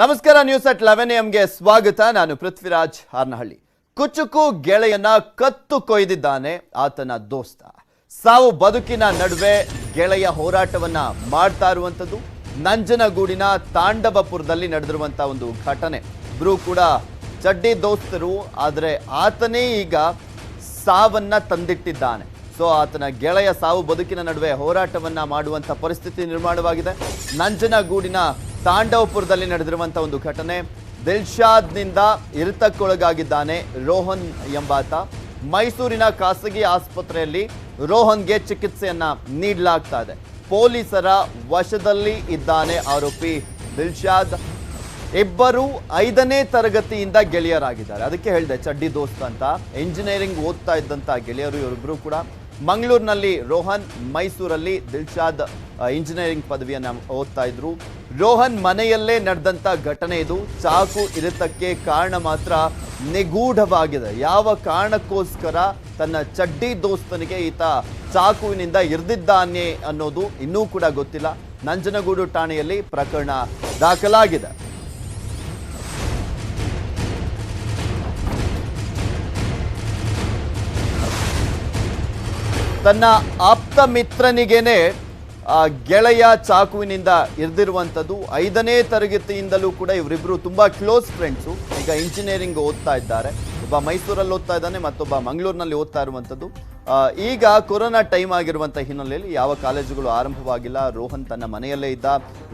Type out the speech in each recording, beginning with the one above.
ನಮಸ್ಕಾರ news at eleven ಎಂಗೆ ಸ್ವಾಗತ. ನಾನು ಪೃಥ್ವಿರಾಜ್ ಹಾರ್ನಹಳ್ಳಿ. ಕುಚುಕು ಗೆಳೆಯನ ಕತ್ತು ಕೊಯ್ದಿದ್ದಾನೆ ಆತನ ದೋಸ್ತ. ಸಾವು ಬದುಕಿನ ನಡುವೆ ಗೆಳೆಯ ಹೋರಾಟವನ್ನ ಮಾಡ್ತಾ ಇರುವಂಥದ್ದು. ನಂಜನಗೂಡಿನ ತಾಂಡವಪುರದಲ್ಲಿ ನಡೆದಿರುವಂತಹ ಒಂದು ಘಟನೆ. ಇಬ್ರು ಕೂಡ ಚಡ್ಡಿ ದೋಸ್ತರು, ಆದರೆ ಆತನೇ ಈಗ ಸಾವನ್ನ ತಂದಿಟ್ಟಿದ್ದಾನೆ. ಸೊ, ಆತನ ಗೆಳೆಯ ಸಾವು ಬದುಕಿನ ನಡುವೆ ಹೋರಾಟವನ್ನ ಮಾಡುವಂತ ಪರಿಸ್ಥಿತಿ ನಿರ್ಮಾಣವಾಗಿದೆ. ನಂಜನಗೂಡಿನ ತಾಂಡವಪುರದಲ್ಲಿ ನಡೆದಿರುವಂಥ ಒಂದು ಘಟನೆ. ದಿಲ್ಶಾದ್ನಿಂದ ಇರಿತಕ್ಕೊಳಗಾಗಿದ್ದಾನೆ ರೋಹನ್ ಎಂಬಾತ. ಮೈಸೂರಿನ ಖಾಸಗಿ ಆಸ್ಪತ್ರೆಯಲ್ಲಿ ರೋಹನ್ಗೆ ಚಿಕಿತ್ಸೆಯನ್ನ ನೀಡಲಾಗ್ತಾ ಇದೆ. ಪೊಲೀಸರ ವಶದಲ್ಲಿ ಇದ್ದಾನೆ ಆರೋಪಿ ದಿಲ್ಶಾದ್ ಇಬ್ಬರು ಐದನೇ ತರಗತಿಯಿಂದ ಗೆಳೆಯರಾಗಿದ್ದಾರೆ. ಅದಕ್ಕೆ ಹೇಳಿದೆ, ಚಡ್ಡಿ ದೋಸ್ತ್ ಅಂತ. ಇಂಜಿನಿಯರಿಂಗ್ ಓದ್ತಾ ಇದ್ದಂಥ ಗೆಳೆಯರು ಇವರಿಬ್ರು ಕೂಡ. ಮಂಗಳೂರಿನಲ್ಲಿ ರೋಹನ್, ಮೈಸೂರಲ್ಲಿ ದಿಲ್ಶಾದ್ ಇಂಜಿನಿಯರಿಂಗ್ ಪದವಿಯನ್ನು ಓದ್ತಾ ಇದ್ರು. ರೋಹನ್ ಮನೆಯಲ್ಲೇ ನಡೆದಂತ ಘಟನೆ ಇದು. ಚಾಕು ಇರಿತಕ್ಕೆ ಕಾರಣ ಮಾತ್ರ ನಿಗೂಢವಾಗಿದೆ. ಯಾವ ಕಾರಣಕ್ಕೋಸ್ಕರ ತನ್ನ ಚಡ್ಡಿ ದೋಸ್ತನಿಗೆ ಈತ ಚಾಕುವಿನಿಂದ ಇರ್ದಿದ್ದಾನೆ ಅನ್ನೋದು ಇನ್ನೂ ಕೂಡ ಗೊತ್ತಿಲ್ಲ. ನಂಜನಗೂಡು ಠಾಣೆಯಲ್ಲಿ ಪ್ರಕರಣ ದಾಖಲಾಗಿದೆ. ತನ್ನ ಆಪ್ತ ಮಿತ್ರನಿಗೇನೆ ಗೆಳೆಯ ಚಾಕುವಿನಿಂದ ಇರ್ದಿರುವಂಥದ್ದು ಐದನೇ ತರಗತಿಯಿಂದಲೂ ಕೂಡ ಇವರಿಬ್ಬರು ತುಂಬ ಕ್ಲೋಸ್ ಫ್ರೆಂಡ್ಸು. ಈಗ ಇಂಜಿನಿಯರಿಂಗ್ ಓದ್ತಾ ಇದ್ದಾರೆ. ಒಬ್ಬ ಮೈಸೂರಲ್ಲಿ ಓದ್ತಾ ಇದ್ದಾನೆ, ಮತ್ತೊಬ್ಬ ಮಂಗಳೂರಿನಲ್ಲಿ ಓದ್ತಾ ಇರುವಂಥದ್ದು. ಈಗ ಕೊರೋನಾ ಟೈಮ್ ಆಗಿರುವಂಥ ಹಿನ್ನೆಲೆಯಲ್ಲಿ ಯಾವ ಕಾಲೇಜುಗಳು ಆರಂಭವಾಗಿಲ್ಲ. ರೋಹನ್ ತನ್ನ ಮನೆಯಲ್ಲೇ ಇದ್ದ.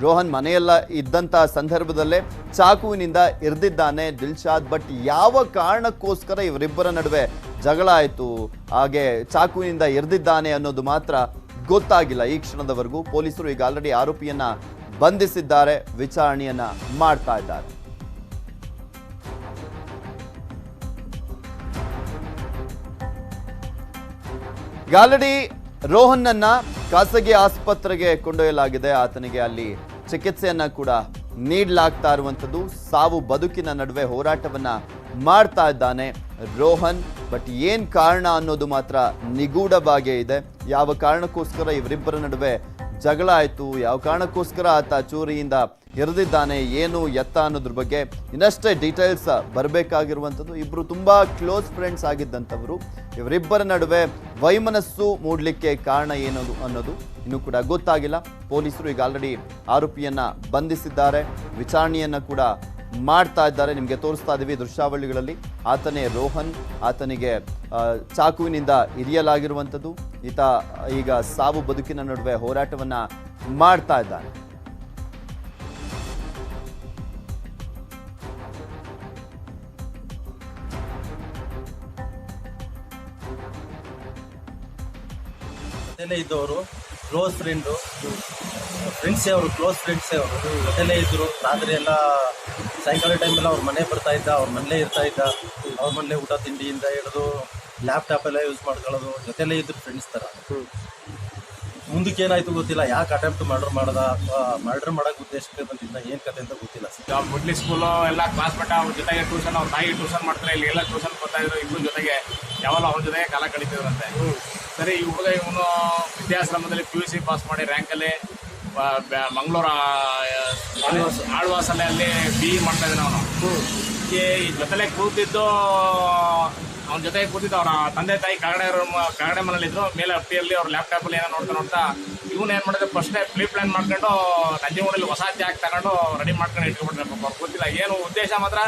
ರೋಹನ್ ಮನೆಯಲ್ಲ ಇದ್ದಂಥ ಸಂದರ್ಭದಲ್ಲೇ ಚಾಕುವಿನಿಂದ ಇರ್ದಿದ್ದಾನೆ ದಿಲ್ಶಾದ್. ಬಟ್ ಯಾವ ಕಾರಣಕ್ಕೋಸ್ಕರ ಇವರಿಬ್ಬರ ನಡುವೆ ಜಗಳ ಆಯಿತು? ಹಾಗೆ ಚಾಕುವಿನಿಂದ ಇರ್ದಿದ್ದಾನೆ ಅನ್ನೋದು ಮಾತ್ರ ಗೊತ್ತಾಗಿಲ್ಲ ಈ ಕ್ಷಣದವರೆಗೂ ಪೊಲೀಸರು ಈಗ ಆಲ್ರೆಡಿ ಆರೋಪಿಯನ್ನ ಬಂಧಿಸಿದ್ದಾರೆ, ವಿಚಾರಣೆಯನ್ನ ಮಾಡ್ತಾ ಇದ್ದಾರೆ. ಆಲ್ರೆಡಿ ರೋಹನ್ನನ್ನ ಖಾಸಗಿ ಆಸ್ಪತ್ರೆಗೆ ಕೊಂಡೊಯ್ಯಲಾಗಿದೆ. ಆತನಿಗೆ ಅಲ್ಲಿ ಚಿಕಿತ್ಸೆಯನ್ನ ಕೂಡ ನೀಡಲಾಗ್ತಾ ಇರುವಂಥದ್ದು. ಸಾವು ಬದುಕಿನ ನಡುವೆ ಹೋರಾಟವನ್ನ ಮಾಡ್ತಾ ಇದ್ದಾನೆ ರೋಹನ್. ಬಟ್ ಏನ್ ಕಾರಣ ಅನ್ನೋದು ಮಾತ್ರ ನಿಗೂಢವಾಗೇ ಇದೆ. ಯಾವ ಕಾರಣಕ್ಕೋಸ್ಕರ ಇವರಿಬ್ಬರ ನಡುವೆ ಜಗಳ ಆಯಿತು, ಯಾವ ಕಾರಣಕ್ಕೋಸ್ಕರ ಆತ ಚೂರಿಯಿಂದ ಹಿರಿದಿದ್ದಾನೆ, ಏನು ಎತ್ತ ಅನ್ನೋದ್ರ ಬಗ್ಗೆ ಇನ್ನಷ್ಟೇ ಡೀಟೇಲ್ಸ್ ಬರಬೇಕಾಗಿರುವಂಥದ್ದು. ಇಬ್ಬರು ತುಂಬಾ ಕ್ಲೋಸ್ ಫ್ರೆಂಡ್ಸ್ ಆಗಿದ್ದಂಥವರು. ಇವರಿಬ್ಬರ ನಡುವೆ ವೈಮನಸ್ಸು ಮೂಡಲಿಕ್ಕೆ ಕಾರಣ ಏನದು ಅನ್ನೋದು ಇನ್ನೂ ಕೂಡ ಗೊತ್ತಾಗಿಲ್ಲ. ಪೊಲೀಸರು ಈಗ ಆಲ್ರೆಡಿ ಆರೋಪಿಯನ್ನ ಬಂಧಿಸಿದ್ದಾರೆ. ವಿಚಾರಣೆಯನ್ನ ಕೂಡ ಮಾಡ್ತಾ ಇದ್ದಾರೆ. ನಿಮಗೆ ತೋರಿಸ್ತಾ ಇದ್ದೀವಿ ದೃಶ್ಯಾವಳಿಗಳಲ್ಲಿ. ಆತನೇ ರೋಹನ್, ಆತನಿಗೆ ಚಾಕುವಿನಿಂದ ಇರಿಯಲಾಗಿರುವಂಥದ್ದು. ಈತ ಈಗ ಸಾವು ಬದುಕಿನ ನಡುವೆ ಹೋರಾಟವನ್ನು ಮಾಡ್ತಾ ಇದ್ದಾನೆ. ಇದ್ದವರು ಕ್ಲೋಸ್ ಫ್ರೆಂಡು ಫ್ರೆಂಡ್ಸೇ ಅವರು ಕ್ಲೋಸ್ ಫ್ರೆಂಡ್ಸೇ ಅವರು ಜೊತೆಲೇ ಇದ್ದರು ರಾತ್ರಿ ಎಲ್ಲ ಸಾಯಂಕಾಲ ಟೈಮಲ್ಲಿ ಅವ್ರ ಮನೆ ಬರ್ತಾ ಇದ್ದ, ಅವ್ರ ಮನೇಲೇ ಇರ್ತಾ ಇದ್ದ, ಅವ್ರ ಮನೇಲೆ ಊಟ ತಿಂಡಿಯಿಂದ ಹಿಡಿದು ಲ್ಯಾಪ್ಟಾಪ್ ಎಲ್ಲ ಯೂಸ್ ಮಾಡ್ಕೊಳ್ಳೋದು, ಜೊತೆಲೇ ಇದ್ರು ಫ್ರೆಂಡ್ಸ್ ಥರ ಮುಂದಕ್ಕೆ ಏನಾಯ್ತು ಗೊತ್ತಿಲ್ಲ, ಯಾಕೆ ಅಟೆಂಪ್ಟ್ ಮರ್ಡರ್ ಮಾಡ್ದ, ಅಥವಾ ಮರ್ಡರ್ ಮಾಡೋಕೆ ಉದ್ದೇಶಕ್ಕೆ ಬಂದಿದ್ದ, ಏನು ಕತೆ ಅಂತ ಗೊತ್ತಿಲ್ಲ. ಅವ್ರ ಮಿಡ್ಲಿ ಸ್ಕೂಲು ಎಲ್ಲ ಕ್ಲಾಸ್ ಮಟ್ಟ ಅವ್ರ ಜೊತೆಗೆ ಟ್ಯೂಷನ್ ಅವ್ರ ತಾಯಿ ಟ್ಯೂಷನ್ ಮಾಡ್ತಾರೆ, ಇಲ್ಲಿ ಎಲ್ಲ ಟ್ಯೂಷನ್ ಬರ್ತಾ ಇದ್ರು ಇಬ್ಬರ ಜೊತೆಗೆ ಯಾವಾಗ ಅವ್ರ ಜೊತೆಗೆ ಕಾಲ ಕಳೀತಿದ್ರಂತೆ. ಸರಿ ಈ ಹುಡುಗ ಇವನು ವಿದ್ಯಾಶ್ರಮದಲ್ಲಿ ಪಿ ಯು ಸಿ ಪಾಸ್ ಮಾಡಿ ರ್ಯಾಂಕಲ್ಲಿ ಮಂಗಳೂರು ಆಳ್ವಾಸಲ್ಲಿ ಅಲ್ಲಿ ಬಿ ಇ ಮಾಡ್ತಾ ಇದ್ದಾನೆ ಅವನು ಈ ಜೊತೆಲೆ ಕೂತಿದ್ದು, ಅವನ ಜೊತೆ ಕೂತಿದ್ದು ಅವರ ತಂದೆ ತಾಯಿ ಕಾಗಡೆ ಕಾಗಡೆ ಮನೇಲಿದ್ರು ಮೇಲೆ ಅಪ್ಪಿಯಲ್ಲಿ ಅವ್ರ ಲ್ಯಾಪ್ಟಾಪಲ್ಲಿ ಏನೋ ನೋಡ್ತಾ ನೋಡ್ತಾ ಇವನು ಏನು ಮಾಡಿದ್ರೆ ಫಸ್ಟೇ ಪ್ರೀ ಪ್ಲಾನ್ ಮಾಡ್ಕೊಂಡು, ನಂಜನಗೂಡಲ್ಲಿ ಹೊಸ ಜಾಗ ತಗೊಂಡು ರೆಡಿ ಮಾಡ್ಕೊಂಡು ಇಟ್ಕೊಬಿಟ್ರೆ ಗೊತ್ತಿಲ್ಲ, ಏನು ಉದ್ದೇಶ ಮಾತ್ರ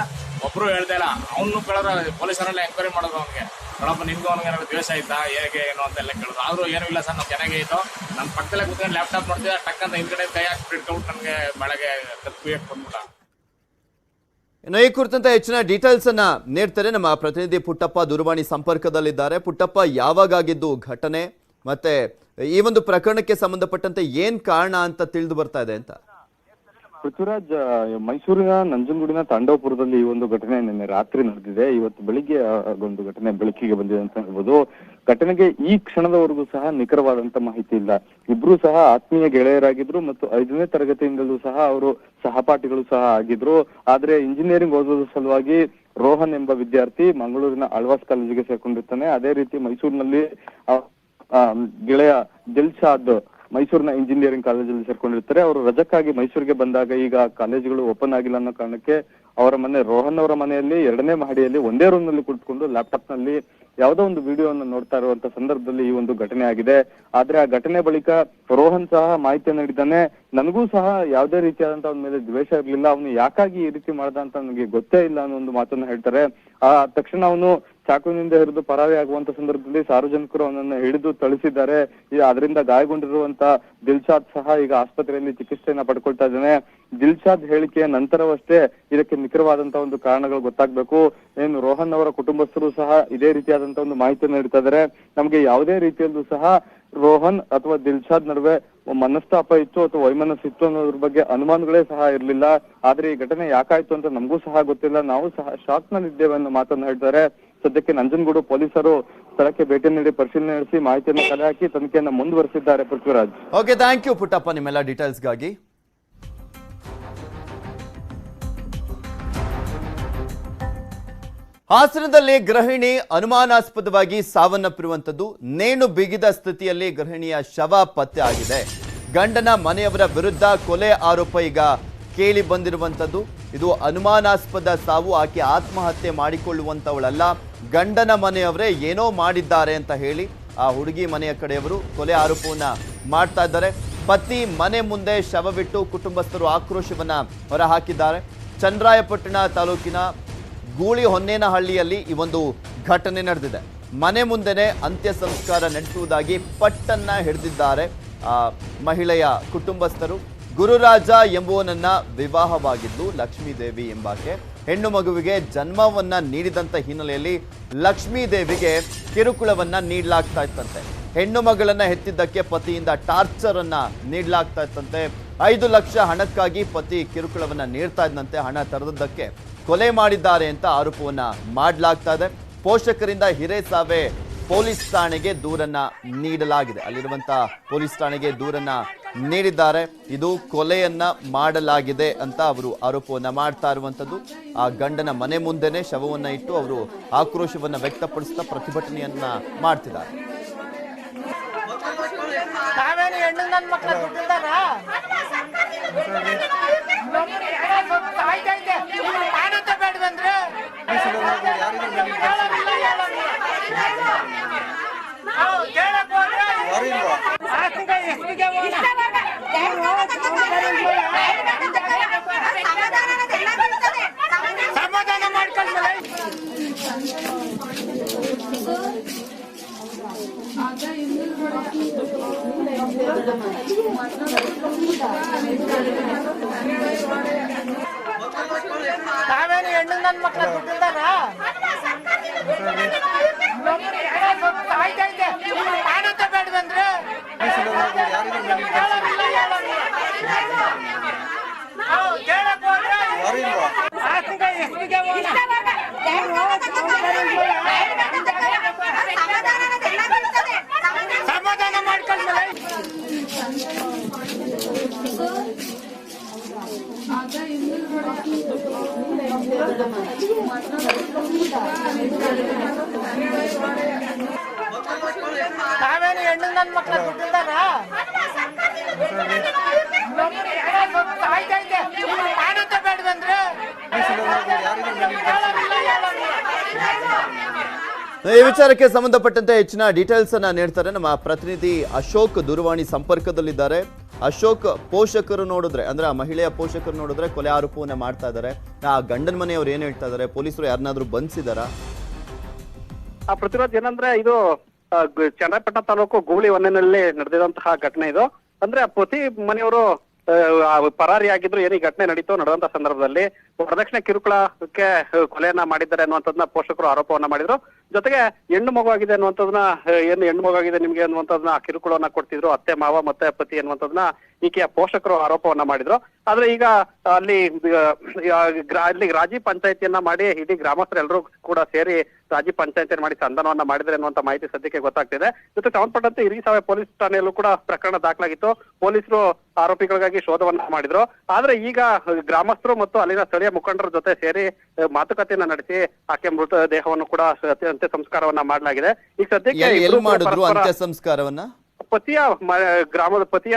ಒಬ್ಬರು ಹೇಳ್ದೆ ಇಲ್ಲ, ಅವನು ಕೇಳಿದ್ರೆ ಪೊಲೀಸರೆಲ್ಲ ಎಂಕ್ವೈರಿ ಮಾಡೋದು ಅವನಿಗೆ. ನೋಡಪ್ಪ ನಿಮ್ಗೂ ಅವ್ನಿಗೆ ಏನಾದ್ರು ದ್ವೇಷ ಆಯ್ತಾ ಹೇಗೆ, ಏನು ಅಂತೆಲ್ಲ ಕೇಳಿದ್ರು ಆದರೂ ಏನೂ ಇಲ್ಲ ಸರ್ ನಾವು ಚೆನ್ನಾಗೇ ಇತ್ತು ನಮ್ಮ ಪಕ್ಕದಲ್ಲೇ ಕೂತ್ಕೊಂಡು ಲ್ಯಾಪ್ಟಾಪ್ ನೋಡ್ತಿದ್ದೆ ಟಕ್ ಅಂತ ಹಿಂದ್ಗಡೆ ಕೈ ಹಾಕ್ಬಿಟ್ಟು ಇಟ್ಕೊಂಡ್ಬಿಟ್ಟು ನನಗೆ ಬೆಳಗ್ಗೆ ತಪ್ಪು ಬಂದ್ಬಿಟ್ಟ ಇನ್ನು ಈ ಕುರಿತಂತೆ ಹೆಚ್ಚಿನ ಡೀಟೇಲ್ಸ್ ಅನ್ನ ನೀಡ್ತಾರೆ ನಮ್ಮ ಪ್ರತಿನಿಧಿ ಪುಟ್ಟಪ್ಪ ದೂರವಾಣಿ ಸಂಪರ್ಕದಲ್ಲಿದ್ದಾರೆ. ಪುಟ್ಟಪ್ಪ, ಯಾವಾಗಾಗಿದ್ದು ಘಟನೆ? ಮತ್ತೆ ಈ ಒಂದು ಪ್ರಕರಣಕ್ಕೆ ಸಂಬಂಧಪಟ್ಟಂತೆ ಏನ್ ಕಾರಣ ಅಂತ ತಿಳಿದು ಬರ್ತಾ ಇದೆ ಅಂತ. ಪೃಥ್ವಿರಾಜ್ ಮೈಸೂರಿನ ನಂಜನಗೂಡಿನ ತಾಂಡವಪುರದಲ್ಲಿ ಈ ಒಂದು ಘಟನೆ ನಿನ್ನೆ ರಾತ್ರಿ ನಡೆದಿದೆ. ಇವತ್ತು ಬೆಳಿಗ್ಗೆ ಒಂದು ಘಟನೆ ಬೆಳಕಿಗೆ ಬಂದಿದೆ ಅಂತ ಹೇಳ್ಬೋದು. ಘಟನೆಗೆ ಈ ಕ್ಷಣದವರೆಗೂ ಸಹ ನಿಖರವಾದಂತ ಮಾಹಿತಿ ಇಲ್ಲ. ಇಬ್ರು ಸಹ ಆತ್ಮೀಯ ಗೆಳೆಯರಾಗಿದ್ರು ಮತ್ತು ಐದನೇ ತರಗತಿಯಿಂದಲೂ ಸಹ ಅವರು ಸಹಪಾಠಿಗಳು ಸಹ ಆಗಿದ್ರು. ಆದ್ರೆ ಇಂಜಿನಿಯರಿಂಗ್ ಓದೋದ್ರ ಸಲುವಾಗಿ ರೋಹನ್ ಎಂಬ ವಿದ್ಯಾರ್ಥಿ ಮಂಗಳೂರಿನ ಅಳ್ವಾಸ್ ಕಾಲೇಜಿಗೆ ಸೇರ್ಕೊಂಡಿರ್ತಾನೆ. ಅದೇ ರೀತಿ ಮೈಸೂರಿನಲ್ಲಿ ಗೆಳೆಯ ದಿಲ್ಶಾದ್ ಮೈಸೂರಿನ ಇಂಜಿನಿಯರಿಂಗ್ ಕಾಲೇಜಲ್ಲಿ ಸೇರ್ಕೊಂಡಿರ್ತಾರೆ. ಅವರು ರಜಕ್ಕಾಗಿ ಮೈಸೂರಿಗೆ ಬಂದಾಗ ಈಗ ಕಾಲೇಜುಗಳು ಓಪನ್ ಆಗಿಲ್ಲ ಅನ್ನೋ ಕಾರಣಕ್ಕೆ ಅವರ ಮನೆ, ರೋಹನ್ ಅವರ ಮನೆಯಲ್ಲಿ ಎರಡನೇ ಮಹಡಿಯಲ್ಲಿ ಒಂದೇ ರೂಮ್ನಲ್ಲಿ ಕುಳಿತುಕೊಂಡು ಲ್ಯಾಪ್ಟಾಪ್ನಲ್ಲಿ ಯಾವುದೋ ಒಂದು ವಿಡಿಯೋವನ್ನು ನೋಡ್ತಾ ಇರುವಂತ ಸಂದರ್ಭದಲ್ಲಿ ಈ ಒಂದು ಘಟನೆ ಆಗಿದೆ. ಆದ್ರೆ ಆ ಘಟನೆ ಬಳಿಕ ರೋಹನ್ ಸಹ ಮಾಹಿತಿಯನ್ನು ನೀಡಿದ್ದಾನೆ. ನನಗೂ ಸಹ ಯಾವುದೇ ರೀತಿಯಾದಂತ ಅವನ ಮೇಲೆ ದ್ವೇಷ ಇರಲಿಲ್ಲ. ಅವನು ಯಾಕಾಗಿ ಈ ರೀತಿ ಮಾಡ್ದ ಅಂತ ನನಗೆ ಗೊತ್ತೇ ಇಲ್ಲ ಅನ್ನೋ ಒಂದು ಮಾತನ್ನ ಹೇಳ್ತಾರೆ. ಆ ತಕ್ಷಣ ಅವನು ಚಾಕುವಿನಿಂದ ಹಿಡಿದು ಪರಾರಿ ಆಗುವಂತ ಸಂದರ್ಭದಲ್ಲಿ ಸಾರ್ವಜನಿಕರು ಅವನನ್ನ ಹಿಡಿದು ಥಳಿಸಿದ್ದಾರೆ. ಅದರಿಂದ ಗಾಯಗೊಂಡಿರುವಂತ ದಿಲ್ಶಾದ್ ಸಹ ಈಗ ಆಸ್ಪತ್ರೆಯಲ್ಲಿ ಚಿಕಿತ್ಸೆಯನ್ನ ಪಡ್ಕೊಳ್ತಾ ಇದ್ದಾನೆ. ದಿಲ್ಶಾದ್ ಹೇಳಿಕೆಯ ನಂತರವಷ್ಟೇ ಇದಕ್ಕೆ ನಿಖರವಾದಂತ ಒಂದು ಕಾರಣಗಳು ಗೊತ್ತಾಗ್ಬೇಕು. ಏನು ರೋಹನ್ ಅವರ ಕುಟುಂಬಸ್ಥರು ಸಹ ಇದೇ ರೀತಿಯಾದಂತ ಒಂದು ಮಾಹಿತಿಯನ್ನು ನೀಡ್ತಾ ಇದ್ದಾರೆ. ನಮಗೆ ಯಾವುದೇ ರೀತಿಯಲ್ಲೂ ಸಹ ರೋಹನ್ ಅಥವಾ ದಿಲ್ಶಾದ್ ನಡುವೆ ಮನಸ್ತಾಪ ಇತ್ತು ಅಥವಾ ವೈಮನಸ್ಸು ಇತ್ತು ಅನ್ನೋದ್ರ ಬಗ್ಗೆ ಅನುಮಾನಗಳೇ ಸಹ ಇರ್ಲಿಲ್ಲ. ಆದ್ರೆ ಈ ಘಟನೆ ಯಾಕಾಯ್ತು ಅಂತ ನಮಗೂ ಸಹ ಗೊತ್ತಿಲ್ಲ. ನಾವು ಸಹ ಶಾಕ್ ನಲ್ಲಿದ್ದೇವೆ ಅನ್ನೋ ಮಾತನ್ನ ಹೇಳ್ತಾರೆ. ಸದ್ಯಕ್ಕೆ ನಂಜನಗೂಡು ಪೊಲೀಸರು ಸ್ಥಳಕ್ಕೆ ಭೇಟಿ ನೀಡಿ ಪರಿಶೀಲನೆ ನಡೆಸಿ ಮಾಹಿತಿಯನ್ನು ಕಲೆ ಹಾಕಿ ತನಿಖೆಯನ್ನು ಮುಂದುವರೆಸಿದ್ದಾರೆ Prithviraj. Okay thank you Puttappa, ನಿಮ್ಮೆಲ್ಲ ಡೀಟೇಲ್ಸ್ಗಾಗಿ ಹಾಸನದಲ್ಲಿ ಗೃಹಿಣಿ ಅನುಮಾನಾಸ್ಪದವಾಗಿ ಸಾವನ್ನಪ್ಪಿರುವಂಥದ್ದು. ನೇಣು ಬಿಗಿದ ಸ್ಥಿತಿಯಲ್ಲಿ ಗೃಹಿಣಿಯ ಶವ ಪತ್ತೆ ಆಗಿದೆ. ಗಂಡನ ಮನೆಯವರ ವಿರುದ್ಧ ಕೊಲೆ ಆರೋಪ ಈಗ ಕೇಳಿ ಬಂದಿರುವಂಥದ್ದು. ಇದು ಅನುಮಾನಾಸ್ಪದ ಸಾವು, ಆಕೆ ಆತ್ಮಹತ್ಯೆ ಮಾಡಿಕೊಳ್ಳುವಂತವಳಲ್ಲ. ಗಂಡನ ಮನೆಯವರೇ ಏನೋ ಮಾಡಿದ್ದಾರೆ ಅಂತ ಹೇಳಿ ಆ ಹುಡುಗಿ ಮನೆಯ ಕಡೆಯವರು ಕೊಲೆ ಆರೋಪವನ್ನ ಮಾಡ್ತಾ ಇದ್ದಾರೆ. ಪತಿ ಮನೆ ಮುಂದೆ ಶವವಿಟ್ಟು ಕುಟುಂಬಸ್ಥರು ಆಕ್ರೋಶವನ್ನ ಹೊರಹಾಕಿದ್ದಾರೆ. ಚಂದ್ರಾಯಪಟ್ಟಣ ತಾಲೂಕಿನ ಗೂಳಿ ಹೊನ್ನೇನಹಳ್ಳಿಯಲ್ಲಿ ಈ ಒಂದು ಘಟನೆ ನಡೆದಿದೆ. ಮನೆ ಮುಂದೆನೆ ಅಂತ್ಯ ಸಂಸ್ಕಾರ ನಡೆಸುವುದಾಗಿ ಪಟ್ಟನ್ನ ಹಿಡಿದಿದ್ದಾರೆ ಆ ಮಹಿಳೆಯ ಕುಟುಂಬಸ್ಥರು. ಗುರುರಾಜ ಎಂಬುವನನ್ನ ವಿವಾಹವಾಗಿದ್ದು ಲಕ್ಷ್ಮೀದೇವಿ ಎಂಬಾಕೆ ಹೆಣ್ಣು ಮಗುವಿಗೆ ಜನ್ಮವನ್ನ ನೀಡಿದಂತ ಹಿನ್ನೆಲೆಯಲ್ಲಿ ಲಕ್ಷ್ಮೀದೇವಿಗೆ ಕಿರುಕುಳವನ್ನ ನೀಡಲಾಗ್ತಾ ಇತ್ತಂತೆ. ಹೆಣ್ಣು ಮಗಳನ್ನ ಹೆತ್ತಿದ್ದಕ್ಕೆ ಪತಿಯಿಂದ ಟಾರ್ಚರ್ ಅನ್ನ ನೀಡಲಾಗ್ತಾ ಇತ್ತಂತೆ. ಐದು ಲಕ್ಷ ಹಣಕ್ಕಾಗಿ ಪತಿ ಕಿರುಕುಳವನ್ನ ನೀಡ್ತಾ ಇದ್ದಂತೆ ಹಣ ತರದದ್ದಕ್ಕೆ ಕೊಲೆ ಮಾಡಿದ್ದಾರೆ ಅಂತ ಆರೋಪವನ್ನ ಮಾಡಲಾಗ್ತಾ ಇದೆ. ಪೋಷಕರಿಂದ ಹಿರೇಸಾವೆ ಪೊಲೀಸ್ ಠಾಣೆಗೆ ದೂರನ್ನ ನೀಡಲಾಗಿದೆ. ಅಲ್ಲಿರುವಂತಹ ಪೊಲೀಸ್ ಠಾಣೆಗೆ ದೂರನ್ನ ನೀಡಿದ್ದಾರೆ. ಇದು ಕೊಲೆಯನ್ನ ಮಾಡಲಾಗಿದೆ ಅಂತ ಅವರು ಆರೋಪವನ್ನ ಮಾಡ್ತಾ ಇರುವಂತದ್ದು. ಆ ಗಂಡನ ಮನೆ ಮುಂದೆನೆ ಶವವನ್ನ ಇಟ್ಟು ಅವರು ಆಕ್ರೋಶವನ್ನ ವ್ಯಕ್ತಪಡಿಸ್ತಾ ಪ್ರತಿಭಟನೆಯನ್ನ ಮಾಡ್ತಿದ್ದಾರೆ. ಹೆಣ್ಣು ನನ್ನ ಮಕ್ಕಳ ದುಡ್ಡಿಲ್ದಾರ ಆಯ್ತಾಯ್ತೆ ನಾನಂತ ಬೇಡ ಬಂದ್ರೆ ಕೇಳಕ್ ಹೋದ್ರೆ ಆಸ್ತಿಗೆ ಎಷ್ಟಿಗೆ ಹೋಗೋಣ? ಸಮಾಧಾನ ಮಾಡ್ಕೊಂಡ್ಮೇಲೆ ನಾವೇನು ಹೆಣ್ಣು ನನ್ನ ಮಕ್ಕಳ ದುಡ್ಡಿಲ್ದಾರ ಆಯ್ತಾಯ್ತೆ. ನಾನಂತ ಬೇಡ ಬಂದ್ರೆ. ಕೇಳಕ್ ಹೋದ್ರೆ ಆಸ್ತಿಗೆ ಎಷ್ಟಿಗೆ ಹೋಗೋಣ? ಸಮಾಧಾನ ಮಾಡ್ಕೊಂಡ್ಮೇಲೆ? ನಾವೇನು ಹೆಣ್ಣು ನನ್ನ ಮಕ್ಕಳ ಕೊಟ್ಟಿದ್ದಾರ ಈ ವಿಚಾರಕ್ಕೆ ಸಂಬಂಧಪಟ್ಟಂತೆ ಹೆಚ್ಚಿನ ಡೀಟೇಲ್ಸ್ ಅನ್ನ ನೀಡ್ತಾರೆ ನಮ್ಮ ಪ್ರತಿನಿಧಿ ಅಶೋಕ್ ದೂರವಾಣಿ ಸಂಪರ್ಕದಲ್ಲಿದ್ದಾರೆ. ಅಶೋಕ್ ಪೋಷಕರು ನೋಡಿದ್ರೆ, ಅಂದ್ರೆ ಆ ಮಹಿಳೆಯ ಪೋಷಕರು ನೋಡಿದ್ರೆ ಕೊಲೆ ಆರೋಪವನ್ನ ಮಾಡ್ತಾ ಇದ್ದಾರೆ ಆ ಗಂಡನ ಮನೆಯವ್ರು ಏನ್ ಹೇಳ್ತಾ ಇದ್ದಾರೆ ಪೊಲೀಸರು ಯಾರನ್ನಾದ್ರೂ ಬಂಧಿಸಿದಾರ ಆ ಪೃಥ್ವಿರಾಜ್, ಏನಂದ್ರೆ ಇದು ಚನ್ನಪಟ್ಟಣ ತಾಲೂಕು ಗೂಳಿ ಒನ್ನೆನಲ್ಲಿ ನಡೆದಿರುವಂತಹ ಘಟನೆ ಇದು. ಅಂದ್ರೆ ಪ್ರತಿ ಮನೆಯವರು ಪರಾರಿ ಪರಾರಿಯಾಗಿದ್ರು ಏನು ಈ ಘಟನೆ ನಡೀತು ನಡೆದಂತ ಸಂದರ್ಭದಲ್ಲಿ ವರದಕ್ಷಿಣೆ ಕಿರುಕುಳಕ್ಕೆ ಕೊಲೆಯನ್ನ ಮಾಡಿದ್ದಾರೆ ಅನ್ನುವಂಥದ್ದನ್ನ ಪೋಷಕರು ಆರೋಪವನ್ನ ಮಾಡಿದ್ರು. ಜೊತೆಗೆ ಹೆಣ್ಣು ಮಗು ಆಗಿದೆ ಅನ್ನುವಂಥದ್ನ ಏನು ಹೆಣ್ಣು ಆಗಿದೆ ನಿಮ್ಗೆ ಅನ್ನುವಂಥದ್ನ ಕಿರುಕುಳವನ್ನ ಕೊಡ್ತಿದ್ರು, ಅತ್ತೆ, ಮಾವ ಮತ್ತೆ ಪತಿ ಅನ್ನುವಂಥದ್ನ ಈಕೆಯ ಪೋಷಕರು ಆರೋಪವನ್ನ ಮಾಡಿದ್ರು. ಆದ್ರೆ ಈಗ ಅಲ್ಲಿ ಅಲ್ಲಿ ರಾಜಿ ಪಂಚಾಯತಿಯನ್ನ ಮಾಡಿ ಇಡೀ ಗ್ರಾಮಸ್ಥರೆಲ್ಲರೂ ಕೂಡ ಸೇರಿ ರಾಜಿ ಪಂಚಾಯತಿಯನ್ನ ಮಾಡಿ ಸಂಧಾನವನ್ನ ಮಾಡಿದ್ರೆ ಅನ್ನುವಂತ ಮಾಹಿತಿ ಸದ್ಯಕ್ಕೆ ಗೊತ್ತಾಗ್ತಿದೆ. ಜೊತೆ ಸಂಬಂಧಪಟ್ಟಂತೆ ಹಿರಿಸಾವೆ ಪೊಲೀಸ್ ಠಾಣೆಯಲ್ಲೂ ಕೂಡ ಪ್ರಕರಣ ದಾಖಲಾಗಿತ್ತು. ಪೊಲೀಸರು ಆರೋಪಿಗಳಿಗಾಗಿ ಶೋಧವನ್ನ ಮಾಡಿದ್ರು. ಆದ್ರೆ ಈಗ ಗ್ರಾಮಸ್ಥರು ಮತ್ತು ಅಲ್ಲಿನ ಸ್ಥಳೀಯ ಮುಖಂಡರ ಜೊತೆ ಸೇರಿ ಮಾತುಕತೆಯನ್ನ ನಡೆಸಿ ಆಕೆ ಮೃತ ದೇಹವನ್ನು ಕೂಡ ಅಂತ್ಯ ಸಂಸ್ಕಾರವನ್ನ ಮಾಡಲಾಗಿದೆ. ಈಗ ಸದ್ಯಕ್ಕೆ ಸಂಸ್ಕಾರವನ್ನ ಪತಿಯ ಗ್ರಾಮದ ಪತಿಯ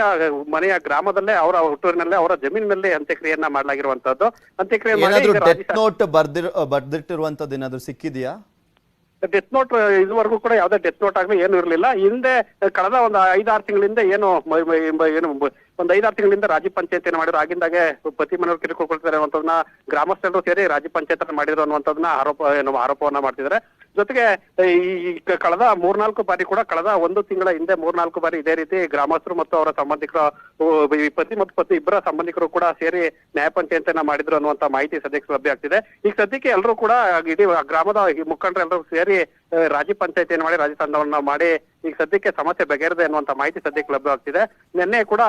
ಮನೆಯ ಗ್ರಾಮದಲ್ಲೇ ಅವರ ಹುಟ್ಟೂರಿನಲ್ಲೇ ಅವರ ಜಮೀನಿನಲ್ಲೇ ಅಂತ್ಯಕ್ರಿಯೆಯನ್ನ ಮಾಡಲಾಗಿರುವಂತದ್ದು ಅಂತ್ಯಕ್ರಿಯೆ ಬರ್ದಿಟ್ಟಿರುವಂತದ್ದು ಏನಾದ್ರು ಸಿಕ್ಕಿದೆಯಾ? ಡೆತ್ ನೋಟ್ ಇದುವರೆಗೂ ಕೂಡ ಯಾವ್ದೇ ಡೆತ್ ನೋಟ್ ಆಗ್ಲಿ ಏನು ಇರಲಿಲ್ಲ. ಹಿಂದೆ, ಕಳೆದ ಒಂದು ಐದಾರು ತಿಂಗಳಿಂದ ಏನು ಏನು ಒಂದು ಐದಾರು ತಿಂಗಳಿಂದ ರಾಜ್ಯ ಪಂಚಾಯತಿನ ಮಾಡಿದ್ರು, ಆಗಿಂದಾಗೆ ಪ್ರತಿ ಮನೆಯವ್ರು ಕಿರುಕುಳ ಕೊಡ್ತಾರೆ ಗ್ರಾಮಸ್ಥರು ಸೇರಿ ರಾಜ್ಯ ಪಂಚಾಯತ್ ಮಾಡಿದ್ರು ಅನ್ನುವಂಥದ್ನ ಆರೋಪ, ಏನು ಆರೋಪವನ್ನ ಮಾಡ್ತಿದ್ದಾರೆ ಜೊತೆಗೆ, ಈ ಕಳೆದ ಮೂರ್ನಾಲ್ಕು ಬಾರಿ ಕೂಡ, ಕಳೆದ ಒಂದು ತಿಂಗಳ ಹಿಂದೆ ಮೂರ್ನಾಲ್ಕು ಬಾರಿ ಇದೇ ರೀತಿ ಗ್ರಾಮಸ್ಥರು ಮತ್ತು ಅವರ ಸಂಬಂಧಿಕರು ಪತಿ ಮತ್ತು ಪತಿ ಇಬ್ಬರ ಸಂಬಂಧಿಕರು ಕೂಡ ಸೇರಿ ನ್ಯಾಯ ಪಂಚಾಯತಿಯನ್ನ ಮಾಡಿದ್ರು ಅನ್ನುವಂತ ಮಾಹಿತಿ ಸದ್ಯಕ್ಕೆ ಲಭ್ಯ ಆಗ್ತಿದೆ. ಈಗ ಸದ್ಯಕ್ಕೆ ಎಲ್ಲರೂ ಕೂಡ, ಇಡೀ ಗ್ರಾಮದ ಮುಖಂಡರೆಲ್ಲರೂ ಸೇರಿ, ರಾಜ್ಯ ಪಂಚಾಯತಿಯನ್ನು ಮಾಡಿ ರಾಜ್ಯ ತಂಡವನ್ನ ಮಾಡಿ ಈಗ ಸದ್ಯಕ್ಕೆ ಸಮಸ್ಯೆ ಬಗೆಹರಿದೆ ಅನ್ನುವಂತ ಮಾಹಿತಿ ಸದ್ಯಕ್ಕೆ ಲಭ್ಯವಾಗ್ತಿದೆ. ನಿನ್ನೆ ಕೂಡ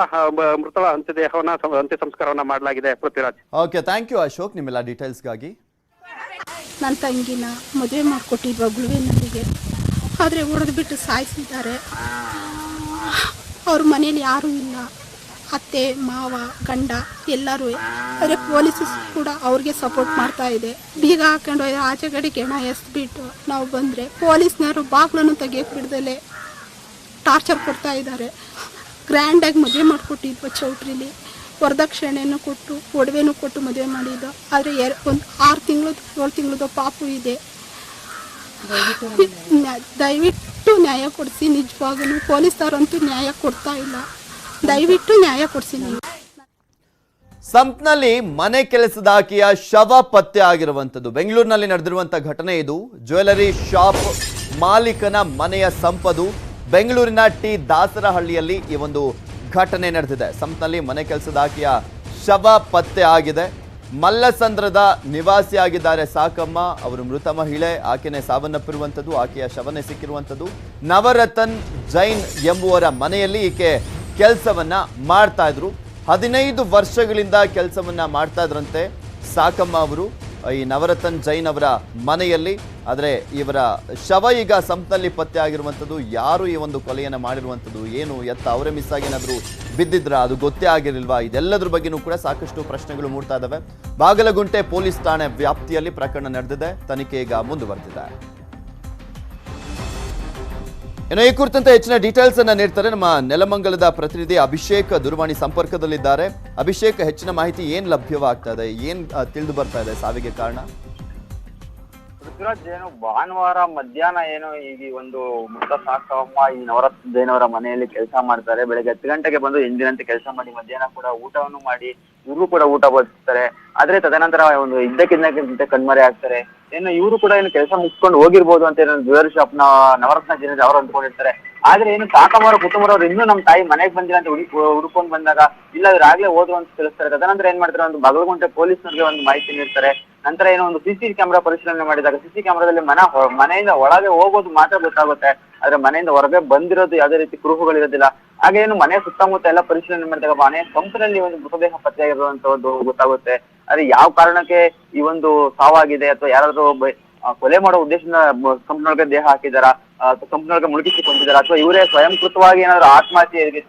ಮೃತಳ ಅಂತ್ಯದೇಹವನ್ನ ಅಂತ್ಯ ಸಂಸ್ಕಾರವನ್ನ ಮಾಡಲಾಗಿದೆ. Prithviraj. Okay thank you Ashok ನಿಮ್ಮೆಲ್ಲ ಡೀಟೇಲ್ಸ್ಗಾಗಿ ನನ್ನ ತಂಗಿನ ಮದುವೆ ಮಾಡಿಕೊಟ್ಟಿದ್ವ ಗುಳುವಿನಲ್ಲಿಗೆ ಆದರೆ ಹೊಡೆದು ಬಿಟ್ಟು ಸಾಯಿಸಿದ್ದಾರೆ. ಅವ್ರ ಮನೇಲಿ ಯಾರೂ ಇಲ್ಲ. ಅತ್ತೆ ಮಾವ ಗಂಡ ಎಲ್ಲರೂ ಆದರೆ ಪೊಲೀಸ್ ಕೂಡ ಅವ್ರಿಗೆ ಸಪೋರ್ಟ್ ಮಾಡ್ತಾ ಇದೆ. ಬೀಗ ಹಾಕೊಂಡು ಆಚೆ ಕಡೆ ಕೆಣ ಎಸ್ಬಿಟ್ಟು ನಾವು ಬಂದರೆ ಪೊಲೀಸ್ನವರು ಬಾಗ್ಲನ್ನು ತೆಗಿಯಕ್ಕೆ ಬಿಡ್ದಲೆ ಟಾರ್ಚರ್ ಕೊಡ್ತಾ ಇದ್ದಾರೆ. ಗ್ರ್ಯಾಂಡಾಗಿ ಮದುವೆ ಮಾಡಿಕೊಟ್ಟಿದ್ವ ಚೌಟ್ರಿಲಿ. ವರದಕ್ಷಿಣೆಯನ್ನು ಕೊಟ್ಟು, ಒಡವೆನೂ ಕೊಟ್ಟು ಮದುವೆ ಮಾಡಿದ್ದು. ಆದರೆ ಎರ್, ಒಂದು ಆರು ತಿಂಗಳು, ಏಳು ತಿಂಗಳದ ಪಾಪು ಇದೆ. ದಯವಿಟ್ಟು ನ್ಯಾಯ ಕೊಡಿಸಿ ನಿಜವಾಗೂ ಪೊಲೀಸರಂತೂ ನ್ಯಾಯ ಕೊಡ್ತಾ ಇಲ್ಲ. ದಯವಿಟ್ಟು ನ್ಯಾಯ ಕೊಡಿಸಿ ನೀವು. ಸಂಪ್ನಲ್ಲಿ ಮನೆ ಕೆಲಸದಾಕಿಯ ಶವ ಪತ್ತೆ ಆಗಿರುವಂಥದ್ದು. ಬೆಂಗಳೂರಿನಲ್ಲಿ ನಡೆದಿರುವಂಥ ಘಟನೆ ಇದು. ಜ್ಯುವೆಲರಿ ಶಾಪ್ ಮಾಲೀಕನ ಮನೆಯ ಸಂಪದು. ಬೆಂಗಳೂರಿನ ಟಿ ದಾಸರಹಳ್ಳಿಯಲ್ಲಿ ಈ ಒಂದು ಘಟನೆ ನಡೆದಿದೆ. ಸಂಪ್ನಲ್ಲಿ ಮನೆ ಕೆಲಸದಾಕಿಯ ಶವ ಪತ್ತೆ ಆಗಿದೆ. ಮಲ್ಲಸಂದ್ರದ ನಿವಾಸಿಯಾಗಿದ್ದಾರೆ ಸಾಕಮ್ಮ. ಅವರು ಮೃತ ಮಹಿಳೆ. ಆಕೆನೆ ಸಾವನ್ನಪ್ಪಿರುವಂಥದ್ದು, ಆಕೆಯ ಶವನೇ ಸಿಕ್ಕಿರುವಂಥದ್ದು. ನವರತನ್ ಜೈನ್ ಎಂಬುವರ ಮನೆಯಲ್ಲಿ ಈಕೆ ಕೆಲಸವನ್ನ ಮಾಡ್ತಾ ಇದ್ರು. ಹದಿನೈದು ವರ್ಷಗಳಿಂದ ಕೆಲಸವನ್ನ ಮಾಡ್ತಾ ಇದ್ರಂತೆ ಸಾಕಮ್ಮ ಅವರು. ಈ ನವರತನ್ ಜೈನ್ ಅವರ ಮನೆಯಲ್ಲಿ. ಆದರೆ ಇವರ ಶವ ಈಗ ಸಂಪ್ನಲ್ಲಿ ಪತ್ತೆ ಆಗಿರುವಂಥದ್ದು ಯಾರು ಈ ಒಂದು ಕೊಲೆಯನ್ನು ಮಾಡಿರುವಂಥದ್ದು, ಏನು, ಎತ್ತ ಅವರೇ ಮಿಸ್ ಆಗಿ ಏನಾದರೂ ಬಿದ್ದಿದ್ರ, ಅದು ಗೊತ್ತೇ ಆಗಿರಲಿಲ್ವಾ? ಇದೆಲ್ಲದ್ರ ಬಗ್ಗೆನೂ ಕೂಡ ಸಾಕಷ್ಟು ಪ್ರಶ್ನೆಗಳು ಮೂಡ್ತಾ ಇದ್ದಾವೆ ಬಾಗಲಗುಂಟೆ ಪೊಲೀಸ್ ಠಾಣೆ ವ್ಯಾಪ್ತಿಯಲ್ಲಿ ಪ್ರಕರಣ ನಡೆದಿದೆ. ತನಿಖೆ ಈಗ ಮುಂದುವರೆದಿದೆ. ಇನ್ನು ಈ ಕುರಿತಂತೆ ಹೆಚ್ಚಿನ ಡೀಟೇಲ್ಸ್ ಅನ್ನ ನೀಡ್ತಾರೆ ನಮ್ಮ ನೆಲಮಂಗಲದ ಪ್ರತಿನಿಧಿ ಅಭಿಷೇಕ್ ದೂರವಾಣಿ ಸಂಪರ್ಕದಲ್ಲಿದ್ದಾರೆ. ಅಭಿಷೇಕ್, ಹೆಚ್ಚಿನ ಮಾಹಿತಿ ಏನ್ ಲಭ್ಯವಾಗ್ತಾ ಇದೆ? ಏನ್ ತಿಳಿದು ಬರ್ತಾ ಇದೆ? ಸಾವಿಗೆ ಕಾರಣ? ಪೃಥ್ವಿರಾಜ್ ಏನು ಭಾನುವಾರ ಮಧ್ಯಾಹ್ನ ಏನು ಈಗ ಒಂದು ಮೃತ ಸಾಕಮ್ಮ ಈ ನವರತ್ನ ಜೈನವರ ಮನೆಯಲ್ಲಿ ಕೆಲಸ ಮಾಡ್ತಾರೆ, ಬೆಳಗ್ಗೆ ಹತ್ತು ಗಂಟೆಗೆ ಬಂದು ಎಂದಿನಂತೆ ಕೆಲಸ ಮಾಡಿ, ಮಧ್ಯಾಹ್ನ ಕೂಡ ಊಟವನ್ನು ಮಾಡಿ, ಇವರು ಕೂಡ ಊಟ ಬಡಿಸ್ತಾರೆ. ಆದ್ರೆ ತದನಂತರ ಒಂದು ಇದ್ದಕ್ಕಿದ್ದಕ್ಕಿಂತ ಕಣ್ಮರೆ ಆಗ್ತಾರೆ. ಏನು ಇವರು ಕೂಡ ಏನು ಕೆಲಸ ಮುಗಿಸ್ಕೊಂಡು ಹೋಗಿರ್ಬೋದು ಅಂತ ಏನೋ ಜ್ಯುವೆಲ್ ಶಾಪ್ನ ನವರತ್ನ ಜೈನ ಅವರು ಅಂದ್ಕೊಂಡಿರ್ತಾರೆ. ಆದ್ರೆ ಏನು ಸಾಕಮ್ಮರ ಕುಟುಂಬರವ್ರು ಇನ್ನೂ ನಮ್ಮ ತಾಯಿ ಮನೆಗೆ ಬಂದಿಲ್ಲ ಅಂತ ಹುಡುಕ್ ಹುಡ್ಕೊಂಡ್ ಬಂದಾಗ, ಇಲ್ಲ ಇವ್ರು ಆಗ್ಲೇ ಹೋದ್ರು ಅಂತ ತಿಳಿಸ್ತಾರೆ. ತದನಂತರ ಏನ್ ಮಾಡ್ತಾರೆ, ಒಂದು ಬಾಗಲಗುಂಟೆ ಪೊಲೀಸ್ನವ್ರಿಗೆ ಒಂದು ಮಾಹಿತಿ ನೀಡ್ತಾರೆ. ನಂತರ ಏನೋ ಒಂದು ಸಿಸಿ ಕ್ಯಾಮೆರಾ ಪರಿಶೀಲನೆ ಮಾಡಿದಾಗ ಸಿಸಿ ಕ್ಯಾಮೆರಾದಲ್ಲಿ ಮನ ಮನೆ ಮನೆಯಿಂದ ಒಳಗೆ ಹೋಗೋದು ಮಾತ್ರ ಗೊತ್ತಾಗುತ್ತೆ. ಆದ್ರೆ ಮನೆಯಿಂದ ಹೊರಗೆ ಬಂದಿರೋದು ಯಾವುದೇ ರೀತಿ ಕುರುಹುಗಳಿರೋದಿಲ್ಲ ಹಾಗೆ ಏನು ಮನೆ ಸುತ್ತಮುತ್ತ ಎಲ್ಲ ಪರಿಶೀಲನೆ ಮಾಡಿದಾಗ ಮನೆ ಸಂಪಿನಲ್ಲಿ ಒಂದು ಮೃತದೇಹ ಪತ್ತೆಯಾಗಿರುವಂತದ್ದು ಗೊತ್ತಾಗುತ್ತೆ. ಆದ್ರೆ ಯಾವ ಕಾರಣಕ್ಕೆ ಈ ಒಂದು ಸಾವಾಗಿದೆ ಅಥವಾ ಯಾರಾದ್ರೂ ಕೊಲೆ ಮಾಡೋ ಉದ್ದೇಶದಿಂದ ಕಂಪ್ನೊಳಗೆ ದೇಹ ಹಾಕಿದಾರ? ಕಂಪ್ನೊಳಗೆ ಮುಳುಗಿಸಿಕೊಂಡಿದಾರ? ಅಥವಾ ಇವರೇ ಸ್ವಯಂಕೃತವಾಗಿ ಏನಾದ್ರು ಆತ್ಮಹತ್ಯೆ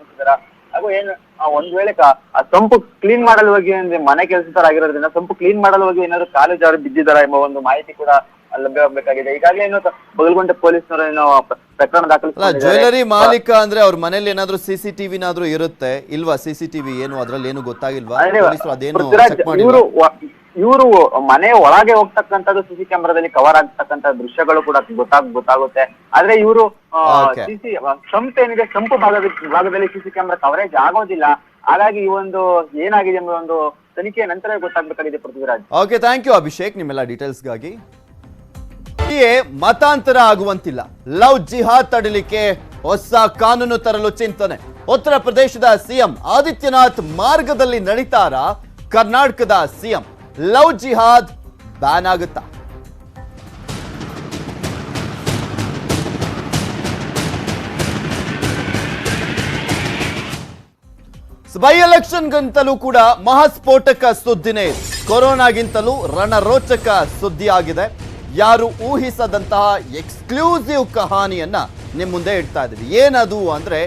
ಹಾಗೂ ಏನು ಒಂದ್ ವೇಳೆ ಕ- ಆ ಸಂಪು ಕ್ಲೀನ್ ಮಾಡಲು ಹೋಗಿ ಅಂದ್ರೆ ಮನೆ ಕೆಲಸದಾರ ಆಗಿರೋದ್ರಿಂದ ಸಂಪು ಕ್ಲೀನ್ ಮಾಡಲು ಹೋಗಿ ಏನಾದ್ರು ಕಾಲು ಜಾರಿ ಬಿದ್ದಿದಾರ ಎಂಬ ಒಂದು ಮಾಹಿತಿ ಕೂಡ ಲಭ್ಯವಾಗಬೇಕಾಗಿದೆ ಈಗಾಗಲೇ ಏನು ಬಗಲ್ಗೊಂಡೆ ಪೊಲೀಸರು ಏನೋ ಪ್ರ- ಪ್ರಕರಣ ಅಲ್ಲ ದಾಖಲಿಸಿಕೊಂಡಿದ್ದಾರೆ. ಜ್ಯುವೆಲರಿ ಮಾಲೀಕ ಅಂದ್ರೆ ಅವ್ರ ಮನೇಲಿ ಏನಾದ್ರೂ ಸಿ ಸಿ ಟಿವಿನಾದ್ರೂ ಇರುತ್ತೆ? ಇಲ್ವಾ? ಸಿ ಸಿ ಟಿವಿ ಏನು? ಅದ್ರಲ್ಲಿ ಏನು ಗೊತ್ತಾಗಿಲ್ವಾ? ಅಂದ್ರೆ ಪೊಲೀಸರು ಅದೇನು ಪೃಥ್ವಿರಾಜ್ ಚೆಕ್ ಇವರು ಮಾಡಿಲ್ವಾ? ಇವರು ಮನೆ ಒಳಗೆ ಹೋಗ್ತಕ್ಕಂಥದ್ದು ಸಿಸಿ ಕ್ಯಾಮೆರಾದಲ್ಲಿ ಕವರ್ ಆಗ್ತಕ್ಕಂತ ದೃಶ್ಯಗಳು ಕೂಡ ಗೊತ್ತಾಗ್ ಗೊತ್ತಾಗುತ್ತೆ. ಆದ್ರೆ ಇವರು. ಸಿಸಿ ಸಂಪ್ ಏನಿದೆ ಸಂಪು ಭಾಗದ ಭಾಗದಲ್ಲಿ ಸಿಸಿ ಕ್ಯಾಮೆರಾ ಕವರೇಜ್ ಆಗೋದಿಲ್ಲ. ಹಾಗಾಗಿ ಈ ಒಂದು ಏನಾಗಿದೆ ಎಂಬ ಒಂದು ತನಿಖೆಯ ನಂತರ ಗೊತ್ತಾಗ್ಬೇಕಾಗಿದೆ Prithviraj. Okay thank you Abhishek ನಿಮ್ಮೆಲ್ಲ ಡೀಟೇಲ್ಸ್ಗಾಗಿ ಮತಾಂತರ ಆಗುವಂತಿಲ್ಲ. ಲವ್ ಜಿಹಾದ್ ತಡಿಲಿಕ್ಕೆ ಹೊಸ ಕಾನೂನು ತರಲು ಚಿಂತನೆ. ಉತ್ತರ ಪ್ರದೇಶದ ಸಿಎಂ ಆದಿತ್ಯನಾಥ್ ಮಾರ್ಗದಲ್ಲಿ ನಡೀತಾರ? ಕರ್ನಾಟಕದ ಸಿಎಂ ಲವ್ ಜಿಹಾದ್ ಬ್ಯಾನ್ ಆಗುತ್ತಾ? ಬೈ ಎಲೆಕ್ಷನ್ಗಿಂತಲೂ ಕೂಡ ಮಹಾಸ್ಫೋಟಕ ಸುದ್ದಿನೇ. ಕೊರೋನಾಗಿಂತಲೂ ರಣರೋಚಕ ಸುದ್ದಿ ಆಗಿದೆ ಯಾರು ಊಹಿಸದಂತಹ ಎಕ್ಸ್ಕ್ಲೂಸಿವ್ ಕಹಾನಿಯನ್ನ ನಿಮ್ಮ ಮುಂದೆ ಇಡ್ತಾ ಇದ್ದೀವಿ ಏನದು ಅಂದ್ರೆ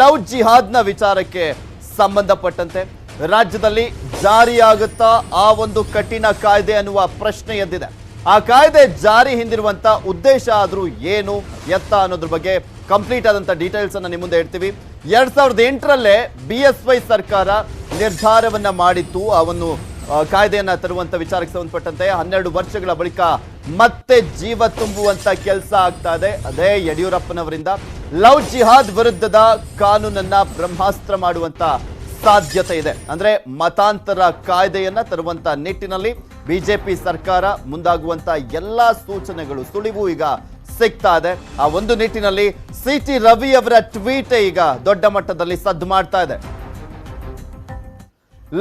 ಲವ್ ಜಿಹಾದ್ನ ವಿಚಾರಕ್ಕೆ ಸಂಬಂಧಪಟ್ಟಂತೆ ರಾಜ್ಯದಲ್ಲಿ ಜಾರಿಯಾಗುತ್ತಾ ಆ ಒಂದು ಕಠಿಣ ಕಾಯ್ದೆ ಅನ್ನುವ ಪ್ರಶ್ನೆ ಎದ್ದಿದೆ. ಆ ಕಾಯ್ದೆ ಜಾರಿ ಹಿಂದಿರುವಂತ ಉದ್ದೇಶ ಆದರೂ ಏನು ಎತ್ತ ಅನ್ನೋದ್ರ ಬಗ್ಗೆ ಕಂಪ್ಲೀಟ್ ಆದಂತ ಡೀಟೇಲ್ಸ್ ಅನ್ನ ನಿಮ್ಮ ಮುಂದೆ ಇಡ್ತೀವಿ ಎರಡ್ ಸಾವಿರದ ಎಂಟರಲ್ಲೇ ಬಿ ಎಸ್ ವೈ ಸರ್ಕಾರ ನಿರ್ಧಾರವನ್ನ ಮಾಡಿತ್ತು. ಆ ಒಂದು ಕಾಯ್ದೆಯನ್ನ ತರುವಂತ ವಿಚಾರಕ್ಕೆ ಸಂಬಂಧಪಟ್ಟಂತೆ ಹನ್ನೆರಡು ವರ್ಷಗಳ ಬಳಿಕ ಮತ್ತೆ ಜೀವ ತುಂಬುವಂತ ಕೆಲಸ ಆಗ್ತಾ ಇದೆ. ಅದೇ ಯಡಿಯೂರಪ್ಪನವರಿಂದ ಲವ್ ಜಿಹಾದ್ ವಿರುದ್ಧದ ಕಾನೂನನ್ನ ಬ್ರಹ್ಮಾಸ್ತ್ರ ಮಾಡುವಂತ ಸಾಧ್ಯತೆ ಇದೆ. ಅಂದ್ರೆ ಮತಾಂತರ ಕಾಯ್ದೆಯನ್ನ ತರುವಂತ ನಿಟ್ಟಿನಲ್ಲಿ ಬಿಜೆಪಿ ಸರ್ಕಾರ ಮುಂದಾಗುವಂತ ಎಲ್ಲಾ ಸೂಚನೆಗಳು ಸುಳಿವು ಈಗ ಸಿಗ್ತಾ ಇದೆ. ಆ ಒಂದು ನಿಟ್ಟಿನಲ್ಲಿ ಸಿ ಟಿ ರವಿ ಅವರ ಟ್ವೀಟ್ ಈಗ ದೊಡ್ಡ ಮಟ್ಟದಲ್ಲಿ ಸದ್ದು ಮಾಡ್ತಾ ಇದೆ.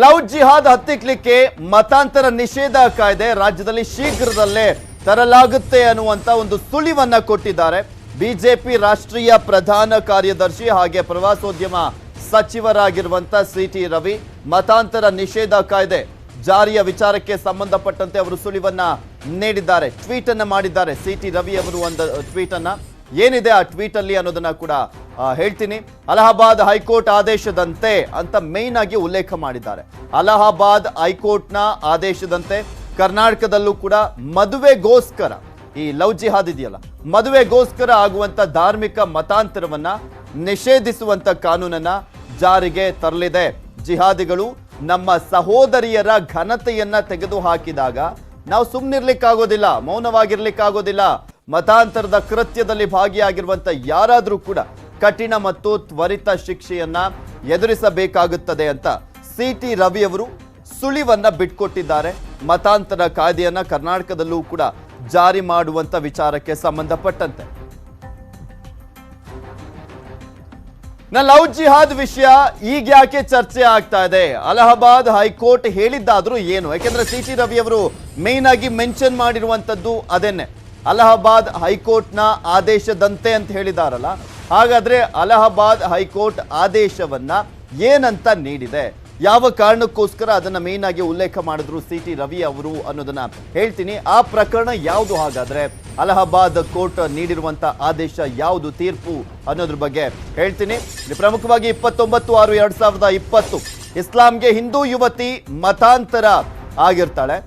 ಲವ್ ಜಿಹಾದ್ ಹತ್ತಿಕ್ಲಿಕ್ಕೆ ಮತಾಂತರ ನಿಷೇಧ ಕಾಯ್ದೆ ರಾಜ್ಯದಲ್ಲಿ ಶೀಘ್ರದಲ್ಲೇ ತರಲಾಗುತ್ತೆ ಅನ್ನುವಂತ ಒಂದು ಸುಳಿವನ್ನ ಕೊಟ್ಟಿದ್ದಾರೆ. ಬಿಜೆಪಿ ರಾಷ್ಟ್ರೀಯ ಪ್ರಧಾನ ಕಾರ್ಯದರ್ಶಿ ಹಾಗೆ ಪ್ರವಾಸೋದ್ಯಮ ಸಚಿವರಾಗಿರುವಂತ ಸಿ ಟಿ ರವಿ, ಮತಾಂತರ ನಿಷೇಧ ಕಾಯ್ದೆ ಜಾರಿಯ ವಿಚಾರಕ್ಕೆ ಸಂಬಂಧಪಟ್ಟಂತೆ ಅವರು ಸುಳಿವನ್ನ ನೀಡಿದ್ದಾರೆ ಟ್ವೀಟ್ ಅನ್ನ ಮಾಡಿದ್ದಾರೆ. ಸಿ ಟಿ ರವಿ ಅವರು ಒಂದು ಟ್ವೀಟ್ ಅನ್ನ ಏನಿದೆ ಆ ಟ್ವೀಟ್ ಅಲ್ಲಿ ಅನ್ನೋದನ್ನ ಕೂಡ ಹೇಳ್ತೀನಿ. ಅಲಹಾಬಾದ್ ಹೈಕೋರ್ಟ್ ಆದೇಶದಂತೆ ಅಂತ ಮೇನ್ ಆಗಿ ಉಲ್ಲೇಖ ಮಾಡಿದ್ದಾರೆ. ಅಲಹಾಬಾದ್ ಹೈಕೋರ್ಟ್ನ ಆದೇಶದಂತೆ ಕರ್ನಾಟಕದಲ್ಲೂ ಕೂಡ ಮದುವೆಗೋಸ್ಕರ, ಈ ಲವ್ ಜಿಹಾದ್ ಇದೆಯಲ್ಲ, ಮದುವೆಗೋಸ್ಕರ ಆಗುವಂತ ಧಾರ್ಮಿಕ ಮತಾಂತರವನ್ನ ನಿಷೇಧಿಸುವಂತ ಕಾನೂನನ್ನ ಜಾರಿಗೆ ತರಲಿದೆ. ಜಿಹಾದಿಗಳು ನಮ್ಮ ಸಹೋದರಿಯರ ಘನತೆಯನ್ನ ತೆಗೆದು ಹಾಕಿದಾಗ ನಾವು ಸುಮ್ಮನಿರ್ಲಿಕ್ಕಾಗೋದಿಲ್ಲ ಮೌನವಾಗಿರ್ಲಿಕ್ಕಾಗೋದಿಲ್ಲ. ಮತಾಂತರದ ಕೃತ್ಯದಲ್ಲಿ ಭಾಗಿಯಾಗಿರುವಂತ ಯಾರಾದರೂ ಕೂಡ ಕಠಿಣ ಮತ್ತು ತ್ವರಿತ ಶಿಕ್ಷೆಯನ್ನ ಎದುರಿಸಬೇಕಾಗುತ್ತದೆ ಅಂತ ಸಿ ಟಿ ರವಿ ಅವರು ಸುಳಿವನ್ನ ಬಿಟ್ಕೊಟ್ಟಿದ್ದಾರೆ. ಮತಾಂತರ ಕಾಯ್ದೆಯನ್ನ ಕರ್ನಾಟಕದಲ್ಲೂ ಕೂಡ ಜಾರಿ ಮಾಡುವಂತ ವಿಚಾರಕ್ಕೆ ಸಂಬಂಧಪಟ್ಟಂತೆ. ನಾ ಲವ್ ಜಿಹಾದ್ ವಿಷಯ ಈಗ ಯಾಕೆ ಚರ್ಚೆ ಆಗ್ತಾ ಇದೆ? ಅಲಹಾಬಾದ್ ಹೈಕೋರ್ಟ್ ಹೇಳಿದ್ದಾದ್ರೂ ಏನು? ಯಾಕೆಂದ್ರೆ ಸಿ ಟಿ ರವಿ ಅವರು ಮೇನ್ ಆಗಿ ಮೆನ್ಷನ್ ಮಾಡಿರುವಂತದ್ದು ಅದೇನೆ ಅಲಹಾಬಾದ್ ಹೈಕೋರ್ಟ್ನ ಆದೇಶದಂತೆ ಅಂತ ಹೇಳಿದಾರಲ್ಲ. ಹಾಗಾದ್ರೆ ಅಲಹಾಬಾದ್ ಹೈಕೋರ್ಟ್ ಆದೇಶವನ್ನ ಏನಂತ ನೀಡಿದೆ? ಯಾವ ಕಾರಣಕ್ಕೋಸ್ಕರ ಅದನ್ನ ಮೇನ್ ಆಗಿ ಉಲ್ಲೇಖ ಮಾಡಿದ್ರು ಸಿ ಟಿ ರವಿ ಅವರು ಅನ್ನೋದನ್ನ ಹೇಳ್ತೀನಿ. ಆ ಪ್ರಕರಣ ಯಾವುದು ಹಾಗಾದ್ರೆ? ಅಲಹಾಬಾದ್ ಕೋರ್ಟ್ ನೀಡಿರುವಂತ ಆದೇಶ ಯಾವುದು, ತೀರ್ಪು ಅನ್ನೋದ್ರ ಬಗ್ಗೆ ಹೇಳ್ತೀನಿ. ಪ್ರಮುಖವಾಗಿ ಇಪ್ಪತ್ತೊಂಬತ್ತು ಆರು ಎರಡ್ ಸಾವಿರದ ಇಪ್ಪತ್ತು. ಇಸ್ಲಾಂಗೆ ಹಿಂದೂ ಯುವತಿ ಮತಾಂತರ ಆಗಿರ್ತಾಳೆ.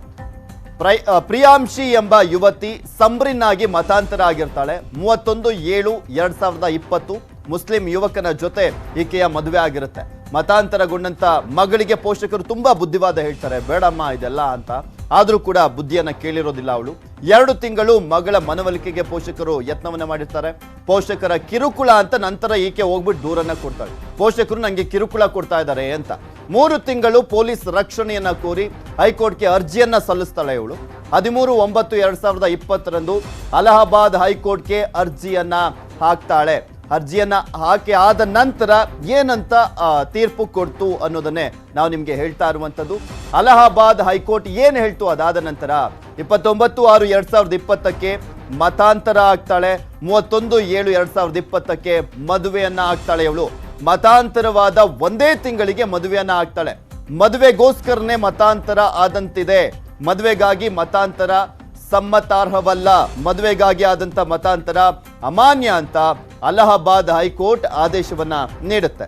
ಪ್ರೈ ಪ್ರಿಯಾಂಶಿ ಎಂಬ ಯುವತಿ ಸಂಬ್ರಿನ್ ಆಗಿ ಮತಾಂತರ ಆಗಿರ್ತಾಳೆ. ಮೂವತ್ತೊಂದು ಏಳು ಎರಡ್ ಸಾವಿರದ ಇಪ್ಪತ್ತು ಮುಸ್ಲಿಂ ಯುವಕನ ಜೊತೆ ಈಕೆಯ ಮದುವೆ ಆಗಿರುತ್ತೆ. ಮತಾಂತರಗೊಂಡಂತ ಮಗಳಿಗೆ ಪೋಷಕರು ತುಂಬಾ ಬುದ್ಧಿವಾದ ಹೇಳ್ತಾರೆ, ಬೇಡಮ್ಮ, ಇದೆಲ್ಲ ಅಂತ. ಆದರೂ ಕೂಡ ಬುದ್ಧಿಯನ್ನ ಕೇಳಿರೋದಿಲ್ಲ ಅವಳು. ಎರಡು ತಿಂಗಳು ಮಗಳ ಮನವೊಲಿಕೆಗೆ ಪೋಷಕರು ಯತ್ನವನ್ನ ಮಾಡಿರ್ತಾರೆ. ಪೋಷಕರ ಕಿರುಕುಳ ಅಂತ ನಂತರ ಈಕೆ ಹೋಗ್ಬಿಟ್ಟು ದೂರನ್ನ ಕೊಡ್ತಾಳೆ. ಪೋಷಕರು ನಂಗೆ ಕಿರುಕುಳ ಕೊಡ್ತಾ ಇದ್ದಾರೆ ಅಂತ. ಮೂರು ತಿಂಗಳು ಪೊಲೀಸ್ ರಕ್ಷಣೆಯನ್ನ ಕೋರಿ ಹೈಕೋರ್ಟ್ಗೆ ಅರ್ಜಿಯನ್ನ ಸಲ್ಲಿಸ್ತಾಳೆ ಇವಳು. ಹದಿಮೂರು, ಒಂಬತ್ತು, ಎರಡ್ ಸಾವಿರದ ಇಪ್ಪತ್ತರಂದು ಅಲಹಾಬಾದ್ ಹೈಕೋರ್ಟ್ಗೆ ಅರ್ಜಿಯನ್ನ ಹಾಕ್ತಾಳೆ. ಅರ್ಜಿಯನ್ನ ಹಾಕಿ ಆದ ನಂತರ ಏನಂತ ತೀರ್ಪು ಕೊಡ್ತು ಅನ್ನೋದನ್ನೇ ನಾವು ನಿಮ್ಗೆ ಹೇಳ್ತಾ ಇರುವಂತದ್ದು ಅಲಹಾಬಾದ್ ಹೈಕೋರ್ಟ್ ಏನ್ ಹೇಳ್ತು ಅದಾದ ನಂತರ, ಇಪ್ಪತ್ತೊಂಬತ್ತು ಆರು ಎರಡ್ ಸಾವಿರದ ಇಪ್ಪತ್ತಕ್ಕೆ ಮತಾಂತರ ಆಗ್ತಾಳೆ, ಮೂವತ್ತೊಂದು ಏಳು ಎರಡ್ ಸಾವಿರದ ಇಪ್ಪತ್ತಕ್ಕೆ ಮದುವೆಯನ್ನ ಆಗ್ತಾಳೆ ಇವಳು. ಮತಾಂತರವಾದ ಒಂದೇ ತಿಂಗಳಿಗೆ ಮದುವೆಯನ್ನ ಆಗ್ತಾಳೆ. ಮದುವೆಗೋಸ್ಕರನೇ ಮತಾಂತರ ಆದಂತಿದೆ. ಮದುವೆಗಾಗಿ ಮತಾಂತರ ಸಮ್ಮತಾರ್ಹವಲ್ಲ. ಮದುವೆಗಾಗಿ ಆದಂತ ಮತಾಂತರ ಅಮಾನ್ಯ ಅಂತ ಅಲಹಾಬಾದ್ ಹೈಕೋರ್ಟ್ ಆದೇಶವನ್ನ ನೀಡುತ್ತೆ.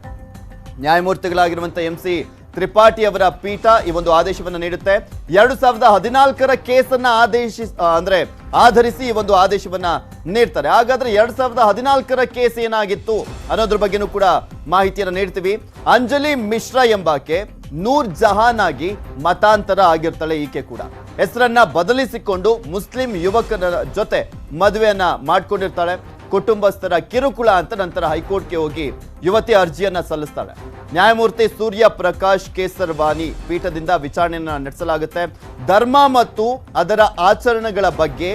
ನ್ಯಾಯಮೂರ್ತಿಗಳಾಗಿರುವಂತಹ ಎಂ ಸಿ ತ್ರಿಪಾಠಿ ಅವರ ಪೀಠ ಈ ಒಂದು ಆದೇಶವನ್ನು ನೀಡುತ್ತೆ. ಎರಡು ಸಾವಿರದ ಹದಿನಾಲ್ಕರ ಕೇಸನ್ನ ಆದೇಶಿ ಆ, ಅಂದ್ರೆ ಆಧರಿಸಿ ಈ ಒಂದು ಆದೇಶವನ್ನ ನೀಡ್ತಾರೆ. ಹಾಗಾದ್ರೆ ಎರಡು ಸಾವಿರದ ಹದಿನಾಲ್ಕರ ಕೇಸ್ ಏನಾಗಿತ್ತು ಅನ್ನೋದ್ರ ಬಗ್ಗೆನೂ ಕೂಡ ಮಾಹಿತಿಯನ್ನು ನೀಡ್ತೀವಿ. ಅಂಜಲಿ ಮಿಶ್ರಾ ಎಂಬಾಕೆ ನೂರ್ ಜಹಾನ್ ಆಗಿ ಮತಾಂತರ ಆಗಿರ್ತಾಳೆ ಈಕೆ ಕೂಡ. ಹೆಸರನ್ನ ಬದಲಿಸಿಕೊಂಡು ಮುಸ್ಲಿಂ ಯುವಕರ ಜೊತೆ ಮದುವೆಯನ್ನ ಮಾಡ್ಕೊಂಡಿರ್ತಾಳೆ. ಕುಟುಂಬಸ್ಥರ ಕಿರುಕುಳ ಅಂತ ನಂತರ ಹೈಕೋರ್ಟ್ಗೆ ಹೋಗಿ ಯುವತಿ ಅರ್ಜಿಯನ್ನ ಸಲ್ಲಿಸ್ತಾಳೆ. ನ್ಯಾಯಮೂರ್ತಿ ಸೂರ್ಯ ಪ್ರಕಾಶ್ ಕೇಸರ್ವಾನಿ ಪೀಠದಿಂದ ವಿಚಾರಣೆಯನ್ನ ನಡೆಸಲಾಗುತ್ತೆ. ಧರ್ಮ ಮತ್ತು ಅದರ ಆಚರಣೆಗಳ ಬಗ್ಗೆ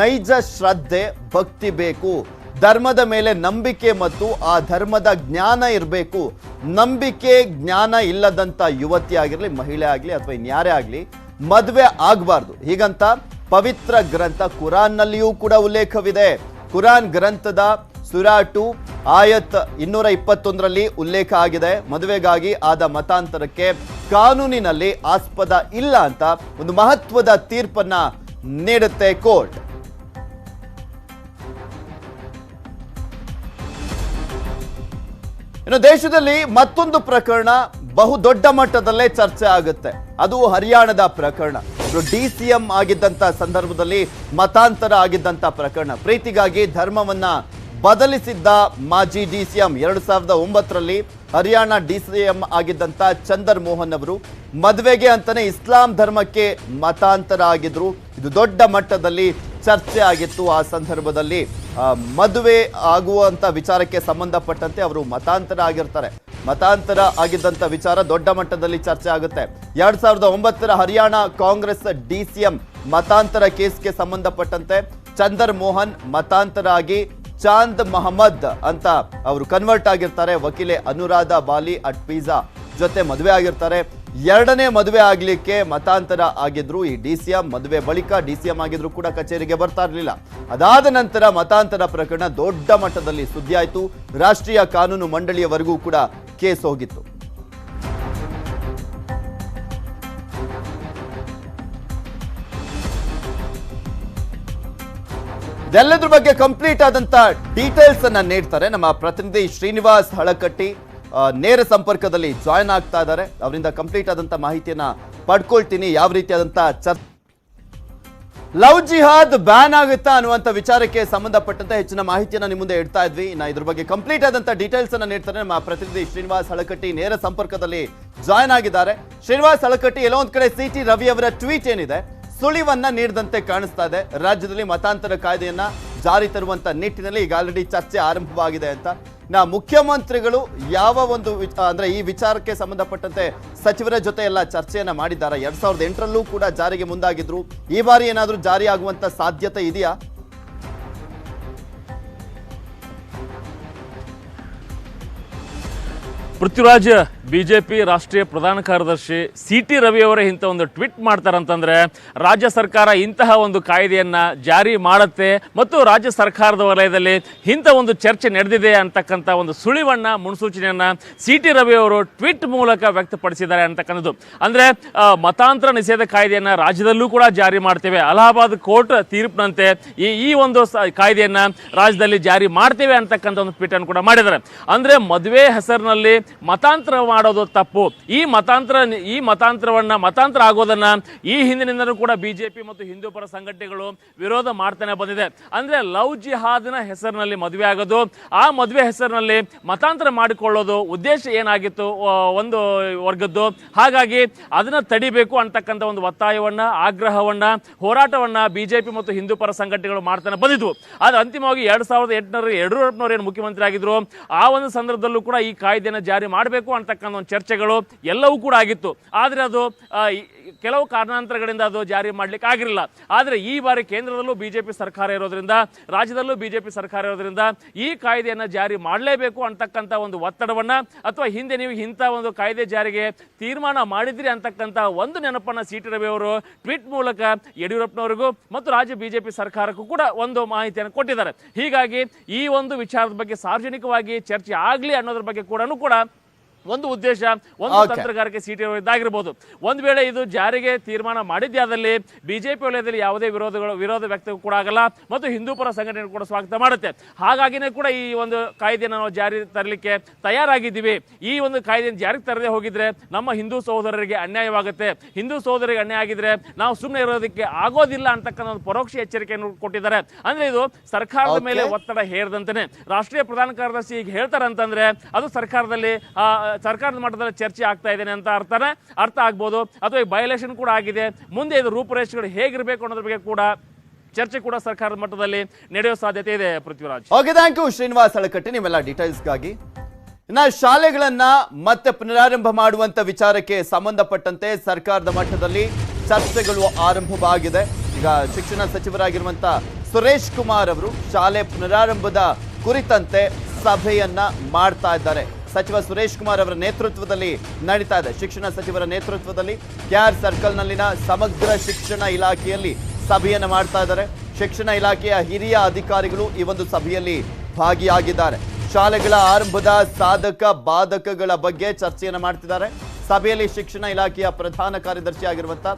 ನೈಜ ಶ್ರದ್ಧೆ, ಭಕ್ತಿ ಬೇಕು. ಧರ್ಮದ ಮೇಲೆ ನಂಬಿಕೆ ಮತ್ತು ಆ ಧರ್ಮದ ಜ್ಞಾನ ಇರಬೇಕು. ನಂಬಿಕೆ, ಜ್ಞಾನ ಇಲ್ಲದಂತ ಯುವತಿ ಆಗಿರಲಿ, ಮಹಿಳೆ ಆಗಲಿ ಅಥವಾ ಇನ್ಯಾರೇ ಆಗಲಿ ಮದುವೆ ಆಗಬಾರ್ದು. ಹೀಗಂತ ಪವಿತ್ರ ಗ್ರಂಥ ಕುರಾನ್ನಲ್ಲಿಯೂ ಕೂಡ ಉಲ್ಲೇಖವಿದೆ. ಕುರಾನ್ ಗ್ರಂಥದ ಸುರಾಟು ಆಯತ್ ಇನ್ನೂರ ಇಪ್ಪತ್ತೊಂದರಲ್ಲಿ ಉಲ್ಲೇಖ ಆಗಿದೆ. ಮದುವೆಗಾಗಿ ಆದ ಮತಾಂತರಕ್ಕೆ ಕಾನೂನಿನಲ್ಲಿ ಆಸ್ಪದ ಇಲ್ಲ ಅಂತ ಒಂದು ಮಹತ್ವದ ತೀರ್ಪನ್ನ ನೀಡುತ್ತೆ ಕೋರ್ಟ್. ಇನ್ನು ದೇಶದಲ್ಲಿ ಮತ್ತೊಂದು ಪ್ರಕರಣ ಬಹು ದೊಡ್ಡ ಮಟ್ಟದಲ್ಲೇ ಚರ್ಚೆ ಆಗುತ್ತೆ. ಅದು ಹರಿಯಾಣದ ಪ್ರಕರಣ. ಡಿ ಸಿ ಎಂ ಆಗಿದ್ದಂತ ಸಂದರ್ಭದಲ್ಲಿ ಮತಾಂತರ ಆಗಿದ್ದಂತ ಪ್ರಕರಣ. ಪ್ರೀತಿಗಾಗಿ ಧರ್ಮವನ್ನ ಬದಲಿಸಿದ್ದ ಮಾಜಿ ಡಿ ಸಿ ಎಂ ಎರಡು ಸಾವಿರದ ಒಂಬತ್ತರಲ್ಲಿ ಹರಿಯಾಣ ಡಿಸಿಎಂ ಆಗಿದ್ದಂಥ ಚಂದರ್ ಮೋಹನ್ ಅವರು ಮದುವೆಗೆ ಅಂತಲೇ ಇಸ್ಲಾಂ ಧರ್ಮಕ್ಕೆ ಮತಾಂತರ ಆಗಿದ್ರು ಇದು ದೊಡ್ಡ ಮಟ್ಟದಲ್ಲಿ ಚರ್ಚೆ ಆಗಿತ್ತು ಆ ಸಂದರ್ಭದಲ್ಲಿ. ಮದುವೆ ಆಗುವಂಥ ವಿಚಾರಕ್ಕೆ ಸಂಬಂಧಪಟ್ಟಂತೆ ಅವರು ಮತಾಂತರ ಆಗಿರ್ತಾರೆ. ಮತಾಂತರ ಆಗಿದ್ದಂಥ ವಿಚಾರ ದೊಡ್ಡ ಮಟ್ಟದಲ್ಲಿ ಚರ್ಚೆ ಆಗುತ್ತೆ. ಎರಡ್ ಸಾವಿರದ ಒಂಬತ್ತರ ಹರಿಯಾಣ ಕಾಂಗ್ರೆಸ್ ಡಿಸಿಎಂ ಮತಾಂತರ ಕೇಸ್ಗೆ ಸಂಬಂಧಪಟ್ಟಂತೆ ಚಂದರ್ ಮೋಹನ್ ಮತಾಂತರ ಆಗಿ ಚಾಂದ್ ಮಹಮ್ಮದ್ ಅಂತ ಅವರು ಕನ್ವರ್ಟ್ ಆಗಿರ್ತಾರೆ. ವಕೀಲೆ ಅನುರಾಧ ಬಾಲಿ ಅಟ್ ಪಿಜಾ ಜೊತೆ ಮದುವೆ ಆಗಿರ್ತಾರೆ. ಎರಡನೇ ಮದುವೆ ಆಗಲಿಕ್ಕೆ ಮತಾಂತರ ಆಗಿದ್ರು. ಈ ಡಿ ಸಿ ಎಂ ಮದುವೆ ಬಳಿಕ ಡಿ ಸಿ ಎಂ ಆಗಿದ್ರು ಕೂಡ ಕಚೇರಿಗೆ ಬರ್ತಾ ಇರಲಿಲ್ಲ. ಅದಾದ ನಂತರ ಮತಾಂತರ ಪ್ರಕರಣ ದೊಡ್ಡ ಮಟ್ಟದಲ್ಲಿ ಸುದ್ದಿಯಾಯಿತು. ರಾಷ್ಟ್ರೀಯ ಕಾನೂನು ಮಂಡಳಿಯವರೆಗೂ ಕೂಡ ಕೇಸ್ ಹೋಗಿತ್ತು. ಇದೆಲ್ಲದ್ರ ಬಗ್ಗೆ ಕಂಪ್ಲೀಟ್ ಆದಂತ ಡೀಟೇಲ್ಸ್ ಅನ್ನ ನೀಡ್ತಾರೆ. ನಮ್ಮ ಪ್ರತಿನಿಧಿ ಶ್ರೀನಿವಾಸ್ ಹಳಕಟ್ಟಿ ನೇರ ಸಂಪರ್ಕದಲ್ಲಿ ಜಾಯ್ನ್ ಆಗ್ತಾ ಇದ್ದಾರೆ. ಅವರಿಂದ ಕಂಪ್ಲೀಟ್ ಆದಂತ ಮಾಹಿತಿಯನ್ನ ಪಡ್ಕೊಳ್ತೀನಿ. ಯಾವ ರೀತಿಯಾದಂತ ಚರ್ ಲವ್ ಜಿಹಾದ್ ಬ್ಯಾನ್ ಆಗುತ್ತಾ ಅನ್ನುವಂತ ವಿಚಾರಕ್ಕೆ ಸಂಬಂಧಪಟ್ಟಂತೆ ಹೆಚ್ಚಿನ ಮಾಹಿತಿಯನ್ನ ನಿಮ್ಮ ಮುಂದೆ ಇಡ್ತಾ ಇದ್ವಿ. ನಾ ಇದ್ರ ಬಗ್ಗೆ ಕಂಪ್ಲೀಟ್ ಆದಂತ ಡೀಟೇಲ್ಸ್ ಅನ್ನು ನೀಡ್ತಾರೆ ನಮ್ಮ ಪ್ರತಿನಿಧಿ ಶ್ರೀನಿವಾಸ್ ಹಳಕಟ್ಟಿ ನೇರ ಸಂಪರ್ಕದಲ್ಲಿ ಜಾಯ್ನ್ ಆಗಿದ್ದಾರೆ. ಶ್ರೀನಿವಾಸ್ ಹಳಕಟ್ಟಿ, ಎಲ್ಲೋ ಒಂದ್ ಕಡೆ ಸಿ ಟಿ ರವಿ ಅವರ ಟ್ವೀಟ್ ಏನಿದೆ? ಸುಳಿವನ್ನ ನೀಡಿದಂತೆ ಕಾಣಿಸ್ತಾ ಇದೆ. ರಾಜ್ಯದಲ್ಲಿ ಮತಾಂತರ ಕಾಯ್ದೆಯನ್ನ ಜಾರಿ ತರುವಂತ ನಿಟ್ಟಿನಲ್ಲಿ ಈಗ ಆಲ್ರೆಡಿ ಚರ್ಚೆ ಆರಂಭವಾಗಿದೆ ಅಂತ. ನಾ ಮುಖ್ಯಮಂತ್ರಿಗಳು ಯಾವ ಒಂದು ಅಂದ್ರೆ ಈ ವಿಚಾರಕ್ಕೆ ಸಂಬಂಧಪಟ್ಟಂತೆ ಸಚಿವರ ಜೊತೆ ಎಲ್ಲ ಚರ್ಚೆಯನ್ನ ಮಾಡಿದ್ದಾರೆ. ಎರಡ್ ಸಾವಿರದ ಎಂಟರಲ್ಲೂ ಕೂಡ ಜಾರಿಗೆ ಮುಂದಾಗಿದ್ರು. ಈ ಬಾರಿ ಏನಾದರೂ ಜಾರಿ ಆಗುವಂತ ಸಾಧ್ಯತೆ ಇದೆಯಾ? ಪೃಥ್ವಿರಾಜ್ ಬಿಜೆಪಿ ರಾಷ್ಟ್ರೀಯ ಪ್ರಧಾನ ಕಾರ್ಯದರ್ಶಿ ಸಿ ಟಿ ರವಿ ಅವರೇ ಇಂಥ ಒಂದು ಟ್ವೀಟ್ ಮಾಡ್ತಾರಂತಂದ್ರೆ, ರಾಜ್ಯ ಸರ್ಕಾರ ಇಂತಹ ಒಂದು ಕಾಯ್ದೆಯನ್ನು ಜಾರಿ ಮಾಡುತ್ತೆ ಮತ್ತು ರಾಜ್ಯ ಸರ್ಕಾರದ ವಲಯದಲ್ಲಿ ಇಂಥ ಒಂದು ಚರ್ಚೆ ನಡೆದಿದೆ ಅಂತಕ್ಕಂಥ ಒಂದು ಸುಳಿವನ್ನ, ಮುನ್ಸೂಚನೆಯನ್ನ ಸಿ ಟಿ ರವಿ ಅವರು ಟ್ವೀಟ್ ಮೂಲಕ ವ್ಯಕ್ತಪಡಿಸಿದ್ದಾರೆ ಅಂತಕ್ಕಂಥದ್ದು. ಅಂದ್ರೆ ಮತಾಂತರ ನಿಷೇಧ ಕಾಯ್ದೆಯನ್ನು ರಾಜ್ಯದಲ್ಲೂ ಕೂಡ ಜಾರಿ ಮಾಡ್ತೇವೆ. ಅಲಹಾಬಾದ್ ಕೋರ್ಟ್ ತೀರ್ಪಿನಂತೆ ಈ ಈ ಒಂದು ಕಾಯ್ದೆಯನ್ನ ರಾಜ್ಯದಲ್ಲಿ ಜಾರಿ ಮಾಡ್ತೇವೆ ಅಂತಕ್ಕಂಥ ಒಂದು ಟ್ವೀಟನ್ನು ಕೂಡ ಮಾಡಿದ್ದಾರೆ. ಅಂದ್ರೆ, ಮದುವೆ ಹೆಸರಿನಲ್ಲಿ ಮತಾಂತರ ಮಾಡೋದು ತಪ್ಪು. ಈ ಮತಾಂತರ, ಈ ಮತಾಂತರವನ್ನ ಮತಾಂತರ ಆಗೋದನ್ನ ಈ ಹಿಂದಿನಿಂದಲೂ ಕೂಡ ಬಿಜೆಪಿ ಮತ್ತು ಹಿಂದೂ ಪರ ಸಂಘಟನೆಗಳು ವಿರೋಧ ಮಾಡ್ತಾನೆ ಬಂದಿದೆ. ಅಂದ್ರೆ ಲವ್ ಜಿಹಾದ್ನ ಹೆಸರಿನಲ್ಲಿ ಮದುವೆ ಆಗೋದು, ಆ ಮದುವೆ ಹೆಸರಿನಲ್ಲಿ ಮತಾಂತರ ಮಾಡಿಕೊಳ್ಳೋದು ಉದ್ದೇಶ ಏನಾಗಿತ್ತು ಒಂದು ವರ್ಗದ್ದು? ಹಾಗಾಗಿ ಅದನ್ನ ತಡಿಬೇಕು ಅಂತಕ್ಕಂಥ ಒಂದು ಒತ್ತಾಯವನ್ನ, ಆಗ್ರಹವನ್ನ, ಹೋರಾಟವನ್ನ ಬಿಜೆಪಿ ಮತ್ತು ಹಿಂದೂ ಪರ ಸಂಘಟನೆಗಳು ಮಾಡ್ತಾನೆ ಬಂದಿದ್ವು. ಅದು ಅಂತಿಮವಾಗಿ ಎರಡು ಸಾವಿರದ ಎಂಟುನೂರ ಯಡಿಯೂರಪ್ಪನವರು ಏನು ಮುಖ್ಯಮಂತ್ರಿ ಆಗಿದ್ರು, ಆ ಒಂದು ಸಂದರ್ಭದಲ್ಲೂ ಕೂಡ ಈ ಕಾಯ್ದೆನ ಜಾರಿ ಮಾಡಬೇಕು ಅಂತಕ್ಕಂಥ ಒಂದು ಚರ್ಚೆಗಳು ಎಲ್ಲವೂ ಕೂಡ ಆಗಿತ್ತು. ಆದರೆ ಅದು ಕೆಲವು ಕಾರಣಾಂತರಗಳಿಂದ ಅದು ಜಾರಿ ಮಾಡ್ಲಿಕ್ಕೆ ಆಗಿರಲಿಲ್ಲ. ಆದರೆ ಈ ಬಾರಿ ಕೇಂದ್ರದಲ್ಲೂ ಬಿಜೆಪಿ ಸರ್ಕಾರ ಇರೋದ್ರಿಂದ, ರಾಜ್ಯದಲ್ಲೂ ಬಿಜೆಪಿ ಸರ್ಕಾರ ಇರೋದ್ರಿಂದ ಈ ಕಾಯ್ದೆಯನ್ನು ಜಾರಿ ಮಾಡಲೇಬೇಕು ಅಂತಕ್ಕಂಥ ಒಂದು ಒತ್ತಡವನ್ನು ಅಥವಾ ಹಿಂದೆ ನೀವು ಇಂಥ ಒಂದು ಕಾಯ್ದೆ ಜಾರಿಗೆ ತೀರ್ಮಾನ ಮಾಡಿದ್ರಿ ಅಂತಕ್ಕಂಥ ಒಂದು ನೆನಪನ್ನು ಸಿ ಟಿ ರವಿ ಅವರು ಟ್ವೀಟ್ ಮೂಲಕ ಯಡಿಯೂರಪ್ಪನವರಿಗೂ ಮತ್ತು ರಾಜ್ಯ ಬಿಜೆಪಿ ಸರ್ಕಾರಕ್ಕೂ ಕೂಡ ಒಂದು ಮಾಹಿತಿಯನ್ನು ಕೊಟ್ಟಿದ್ದಾರೆ. ಹೀಗಾಗಿ ಈ ಒಂದು ವಿಚಾರದ ಬಗ್ಗೆ ಸಾರ್ವಜನಿಕವಾಗಿ ಚರ್ಚೆ ಆಗಲಿ ಅನ್ನೋದ್ರ ಬಗ್ಗೆ ಕೂಡ ಕೂಡ ಒಂದು ಉದ್ದೇಶ ಒಂದು. ತಂತ್ರಗಾರಿಕೆ ಸಿಟಿ ಇದಾಗಿರ್ಬೋದು ಒಂದು ವೇಳೆ ಇದು ಜಾರಿಗೆ ತೀರ್ಮಾನ ಮಾಡಿದ್ದೇ ಆದಲ್ಲಿ ಬಿಜೆಪಿ ವಲಯದಲ್ಲಿ ಯಾವುದೇ ವಿರೋಧಗಳು ವಿರೋಧ ವ್ಯಕ್ತ ಕೂಡ ಆಗಲ್ಲ ಮತ್ತು ಹಿಂದೂ ಪರ ಸಂಘಟನೆ ಕೂಡ ಸ್ವಾಗತ ಮಾಡುತ್ತೆ. ಹಾಗಾಗಿನೇ ಕೂಡ ಈ ಒಂದು ಕಾಯ್ದೆಯನ್ನು ನಾವು ಜಾರಿ ತರಲಿಕ್ಕೆ ತಯಾರಾಗಿದ್ದೀವಿ. ಈ ಒಂದು ಕಾಯ್ದೆಯನ್ನು ಜಾರಿಗೆ ತರದೇ ಹೋಗಿದ್ರೆ ನಮ್ಮ ಹಿಂದೂ ಸಹೋದರರಿಗೆ ಅನ್ಯಾಯವಾಗುತ್ತೆ. ಹಿಂದೂ ಸಹೋದರಿಗೆ ಅನ್ಯಾಯ ಆಗಿದ್ರೆ ನಾವು ಸುಮ್ಮನೆ ಇರೋದಕ್ಕೆ ಆಗೋದಿಲ್ಲ ಅಂತಕ್ಕಂಥ ಒಂದು ಪರೋಕ್ಷ ಎಚ್ಚರಿಕೆಯನ್ನು ಕೊಟ್ಟಿದ್ದಾರೆ. ಅಂದ್ರೆ ಇದು ಸರ್ಕಾರದ ಮೇಲೆ ಒತ್ತಡ ಹೇರದಂತೆ ರಾಷ್ಟ್ರೀಯ ಪ್ರಧಾನ ಕಾರ್ಯದರ್ಶಿ ಈಗ ಹೇಳ್ತಾರೆ ಅಂತಂದ್ರೆ ಅದು ಸರ್ಕಾರದಲ್ಲಿ ಸರ್ಕಾರದ ಮಟ್ಟದಲ್ಲಿ ಚರ್ಚೆ ಆಗ್ತಾ ಇದೆ ಅಂತ ಅರ್ಥನೇ, ಅರ್ಥ ಆಗ್ಬೋದು. ಅಥವಾ ಈ ಬಯಲೇಷನ್ ಕೂಡ ಆಗಿದೆ. ಮುಂದೆ ಇದು ರೂಪುರೇಷೆಗಳು ಹೇಗಿರಬೇಕು ಅನ್ನೋದ್ರ ಬಗ್ಗೆ ಕೂಡ ಚರ್ಚೆ ಕೂಡ ಸರ್ಕಾರದ ಮಟ್ಟದಲ್ಲಿ ನಡೆಯೋ ಸಾಧ್ಯತೆ ಇದೆ, Prithviraj. Okay thank you Srinivas Alakatte. ನಿಮ್ಮೆಲ್ಲ ಡೀಟೇಲ್ಸ್ಗಾಗಿ ಇನ್ನ ಶಾಲೆಗಳನ್ನ ಮತ್ತೆ ಪುನರಾರಂಭ ಮಾಡುವಂತ ವಿಚಾರಕ್ಕೆ ಸಂಬಂಧಪಟ್ಟಂತೆ ಸರ್ಕಾರದ ಮಟ್ಟದಲ್ಲಿ ಚರ್ಚೆಗಳು ಆರಂಭವಾಗಿದೆ. ಈಗ ಶಿಕ್ಷಣ ಸಚಿವರಾಗಿರುವಂತ ಸುರೇಶ್ ಕುಮಾರ್ ಅವರು ಶಾಲೆ ಪುನರಾರಂಭದ ಕುರಿತಂತೆ ಸಭೆಯನ್ನ ಮಾಡ್ತಾ ಇದ್ದಾರೆ. ಸಚಿವ ಸುರೇಶ್ ಕುಮಾರ್ ಅವರ ನೇತೃತ್ವದಲ್ಲಿ ನಡೀತಾ ಇದೆ. ಶಿಕ್ಷಣ ಸಚಿವರ ನೇತೃತ್ವದಲ್ಲಿ ಕೆಆರ್ ಸರ್ಕಲ್ನಲ್ಲಿನ ಸಮಗ್ರ ಶಿಕ್ಷಣ ಇಲಾಖೆಯಲ್ಲಿ ಸಭೆಯನ್ನು ಮಾಡ್ತಾ ಇದ್ದಾರೆ. ಶಿಕ್ಷಣ ಇಲಾಖೆಯ ಹಿರಿಯ ಅಧಿಕಾರಿಗಳು ಈ ಒಂದು ಸಭೆಯಲ್ಲಿ ಭಾಗಿಯಾಗಿದ್ದಾರೆ. ಶಾಲೆಗಳ ಆರಂಭದ ಸಾಧಕ ಬಾಧಕಗಳ ಬಗ್ಗೆ ಚರ್ಚೆಯನ್ನು ಮಾಡ್ತಿದ್ದಾರೆ. ಸಭೆಯಲ್ಲಿ ಶಿಕ್ಷಣ ಇಲಾಖೆಯ ಪ್ರಧಾನ ಕಾರ್ಯದರ್ಶಿ ಆಗಿರುವಂತಹ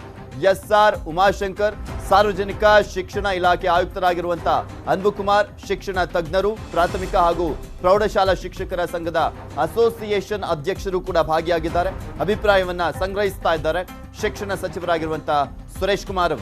ಎಸ್ ಆರ್ ಉಮಾಶಂಕರ್ ಸಾರ್ವಜನಿಕ ಶಿಕ್ಷಣ ಇಲಾಖೆ ಆಯುಕ್ತರಾಗಿರುವಂತ ಅನ್ಬುಕುಮಾರ್ ಶಿಕ್ಷಣ ತಜ್ಞರು, ಪ್ರಾಥಮಿಕ ಹಾಗೂ ಪ್ರೌಢಶಾಲಾ ಶಿಕ್ಷಕರ ಸಂಘದ ಅಸೋಸಿಯೇಷನ್ ಅಧ್ಯಕ್ಷರು ಕೂಡ ಭಾಗಿಯಾಗಿದ್ದಾರೆ. ಅಭಿಪ್ರಾಯವನ್ನ ಸಂಗ್ರಹಿಸ್ತಾ ಇದ್ದಾರೆ. ಶಿಕ್ಷಣ ಸಚಿವರಾಗಿರುವಂತ ಸುರೇಶ್ ಕುಮಾರ್